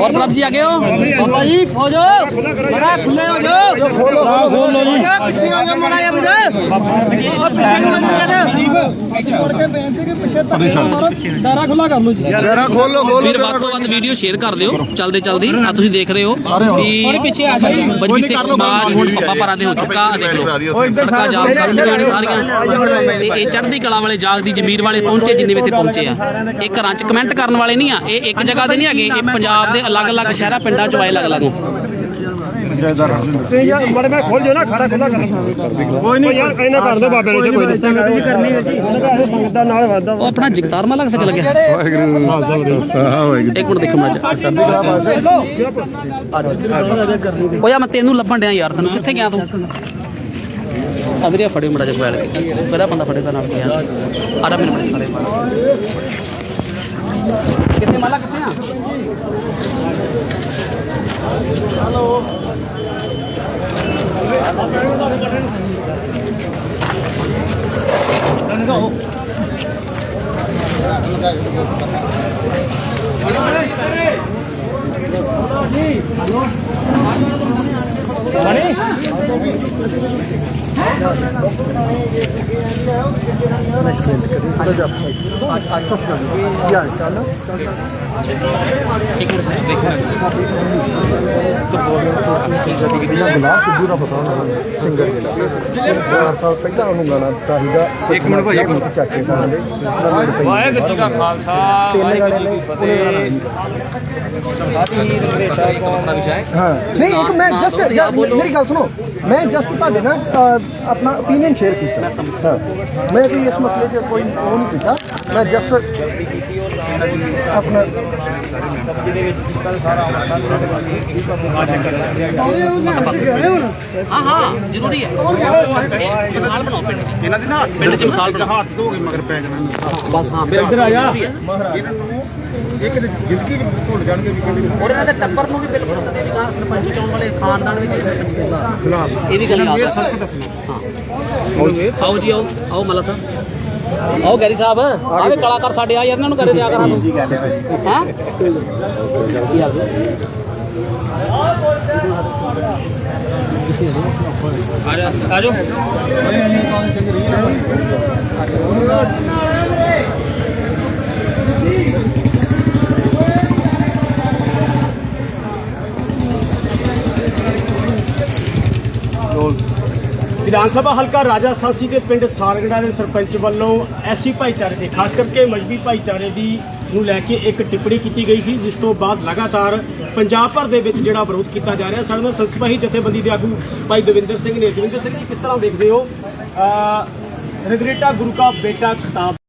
ਹੋਰ ਪ੍ਰਭ ਜੀ ਆ ਗਏ ਹੋ? ਬਾਬਾ ਜੀ ਖੋਜੋ। ਬੜਾ ਖੁੱਲੇ ਹੋ ਜਾਓ। ਖੋਲੋ ਖੋਲੋ ਜੀ। ਪਿੱਛੇ ਆ ਜਾ ਮੜਾ ਜਾ ਵੀਰੇ। ਪਿੱਛੇ ਨੂੰ ਆ ਜਾ ਮੁੜ ਕੇ ਬੇਨਤੀ ਕਿ ਪਿੱਛੇ ਤੱਕ ਮਾਰੋ। ਦਾਰਾ ਖੁੱਲਾ ਕਰ ਲਓ ਜੀ। ਜਰਾ ਖੋਲੋ ਖੋਲੋ ਵੀਰ ਵੱਧ ਤੋਂ ਵੱਧ ਵੀਡੀਓ ਸ਼ੇਅਰ ਕਰ ਦਿਓ ਚਲਦੇ ਚਲਦੀ। ਆ ਤੁਸੀਂ ਦੇਖ ਰਹੇ ਹੋ ਵੀ ਪਿੱਛੇ ਆ ਬੱਜੀ ਸਿੱਖ ਸਮਾਜ ਹੁਣ ਪੱਪਾ ਪਰਾਂ ਦੇ ਹੋ ਚੁੱਕਾ ਆਹ ਦੇਖ ਲਓ। ਸੜਕਾਂ ਜਾਮ ਕਰ ਦਿੱਤੀਆਂ ਨੇ ਸਾਰੀਆਂ ਤੇ ਇਹ ਚੜ੍ਹਦੀ ਕਲਾ ਵਾਲੇ ਜਾਗ ਦੀ ਜ਼ਮੀਰ ਵਾਲੇ ਪਹੁੰਚੇ ਜਿੰਨੇ ਵੀ ਇੱਥੇ ਪਹੁੰਚੇ ਆ। ਇਹ ਘਰਾਂ 'ਚ ਕਮੈਂਟ ਕਰਨ ਵਾਲੇ ਨਹੀਂ ਆ। ਇਹ ਇੱਕ ਜਗ੍ਹਾ ਦੇ ਨਹੀਂ ਹੈਗੇ ਇਹ ਪੰਜਾਬ ਦੇ ਅਲੱਗ-ਅਲੱਗ ਸ਼ਹਿਰਾਂ ਪਿੰਡਾਂ 'ਚ ਆਏ ਅਲੱਗ-ਅਲੱਗ ਬੜੇ ਮੈਂ ਖੋਲ ਜੋ ਨਾ ਖੜਾ ਖੁੱਲਾ ਕਰ ਕੋਈ ਨਹੀਂ ਯਾਰ ਇਹਨਾਂ ਕਰ ਦੋ ਬਾਬੇ ਨੂੰ ਜੇ ਕੋਈ ਦੱਸੇਗਾ ਕਰਨੀ ਹੈ ਜੀ ਸੰਗਤ ਦਾ ਨਾਲ ਵਾਦਾ ਉਹ ਆਪਣਾ ਜਗਤਾਰ ਮਾਲਾ ਕਿੱਥੇ ਚਲ ਗਿਆ? ਵਾਹਿਗੁਰੂ ਵਾਹਿਗੁਰੂ ਇੱਕ ਮਿੰਟ ਦੇਖੋ ਮੜਾ ਓਏ ਮੈਂ ਤੈਨੂੰ ਲੱਭਣ ਡਿਆ ਯਾਰ ਤੈਨੂੰ। ਕਿੱਥੇ ਗਿਆ ਤੂੰ? ਆ ਫੜੇ ਮੜਾ ਜਿਹਾ ਮੋਬਾਈਲ। ਕਿਹੜਾ ਬੰਦਾ ਫੜੇਗਾ ਨਾਲ ਗਿਆ। ਆ ਰਾ ਮੈਨੂੰ ਫੜੇ ਕਿੱਥੇ ਮਾਲਾ ਕਿੱਥੇ ਆ? ਹਲੋ ਬਣੇ ਮੈਂ ਕਿਹਾ ਕਿ ਅੱਜ ਅੱਜ ਸਸਤਾ ਵੀ ਯਾਰ ਚੱਲ ਚੱਲ ਇੱਕ ਮਿੰਟ ਦੇਖੋ ਗੁਲਾਬ ਸਿੱਧੂ ਦਾ ਪਤਾ ਉਹਨਾਂ ਸਿੰਗਰ ਜਿਹੜਾ 4 ਸਾਲ ਪਹਿਲਾਂ ਉਹਨੂੰ ਗਾਣਾ ਦਿੱਤਾ ਸੀਗਾ ਇੱਕ ਮਿੰਟ। ਭਾਈ ਚਾਚੇ ਦਾ ਦੇ ਵਾਹਿਗੁਰੂ ਜੀ ਕਾ ਖਾਲਸਾ ਵਾਹਿਗੁਰੂ ਜੀ ਕੀ ਫਤਿਹ ਹਾਂ ਨਹੀਂ ਇੱਕ ਮੈਂ ਜਸਟ ਮੇਰੀ ਗੱਲ ਸੁਣੋ ਮੈਂ ਜਸਟ ਤੁਹਾਡੇ ਨਾਲ ਅ, ਆਪਣਾ ਓਪੀਨੀਅਨ ਸ਼ੇਅਰ ਕੀਤਾ ਹਾਂ ਮੈਂ ਵੀ ਇਸ ਮਸਲੇ ਚ ਕੋਈ ਉਹ ਨਹੀਂ ਕੀਤਾ ਮੈਂ ਜਸਟ ਆਪਣਾ ਹਾਂ ਹਾਂ ਜ਼ਰੂਰੀ ਹੈ। ਇਹ ਮਿਸਾਲ ਬਣਾਓ ਪਿੰਡ ਦੀ। ਇਹਨਾਂ ਦੀ ਨਾ ਪਿੰਡ 'ਚ ਮਿਸਾਲ ਬਣਾਓ। ਹੱਥ ਧੋ ਕੇ ਮਗਰ ਪੈ ਜਾਣਾ। ਬਸ ਹਾਂ ਇੱਧਰ ਆ ਜਾ। ਇੱਕ ਜ਼ਿੰਦਗੀ ਭੁੱਲ ਜਾਣਗੇ ਵੀ ਕਹਿੰਦੇ ਔਰ ਇਹਨਾਂ ਦੇ ਟੱਬਰ ਨੂੰ ਵੀ ਬਿਲਕੁਲ ਕਦੇ ਵੀ ਗਾਂ ਸਰਪੰਚ ਚੋਣ ਵਾਲੇ ਖਾਨਦਾਨ ਵਿੱਚ ਇਹ ਸਰਪੰਚ ਕਹਿੰਦਾ ਇਹ ਵੀ ਗੱਲ ਯਾਦ ਹੈ ਹਾਂ। ਆਓ ਜੀ ਆਓ ਆਓ ਮਲਾ ਸਾਹਿਬ। ਆਓ ਗੈਰੀ ਸਾਹਿਬ ਆਵੇ ਕਲਾਕਾਰ ਸਾਡੇ ਆ ਯਾਰ ਇਹਨਾਂ ਨੂੰ ਕਰੇ ਦਿਆ ਕਰਾਂ ਤੂੰ ਹਾਂ ਕੀ ਹਾਲ ਹੈ? ਆ ਵਿਧਾਨ ਸਭਾ ਹਲਕਾ ਰਾਜਾ ਸਾਂਸੀ ਦੇ ਪਿੰਡ ਸਾਰਗੜਾ ਦੇ ਸਰਪੰਚ ਵੱਲੋਂ ਐਸੀ ਭਾਈਚਾਰੇ ਦੇ, ਖਾਸ ਕਰਕੇ ਮਜਬੀ ਭਾਈਚਾਰੇ ਦੀ ਨੂੰ ਲੈ ਕੇ ਇੱਕ ਟਿੱਪਣੀ ਕੀਤੀ ਗਈ ਸੀ, ਜਿਸ ਤੋਂ ਬਾਅਦ ਲਗਾਤਾਰ ਪੰਜਾਬ ਭਰ ਦੇ ਵਿੱਚ ਜਿਹੜਾ ਵਿਰੋਧ ਕੀਤਾ ਜਾ ਰਿਹਾ, ਸਾਡੇ ਨਾਲ ਸੰਸਪਾਹੀ ਜਥੇਬੰਦੀ ਦੇ ਆਗੂ ਭਾਈ ਦਵਿੰਦਰ ਸਿੰਘ ਨੇ। ਦਵਿੰਦਰ ਸਿੰਘ ਜੀ, ਕਿਸ ਤਰ੍ਹਾਂ ਦੇਖਦੇ ਹੋ? ਰਗਰੇਟਾ ਗੁਰੂ ਕਾ ਬੇਟਾ ਖਿਤਾਬ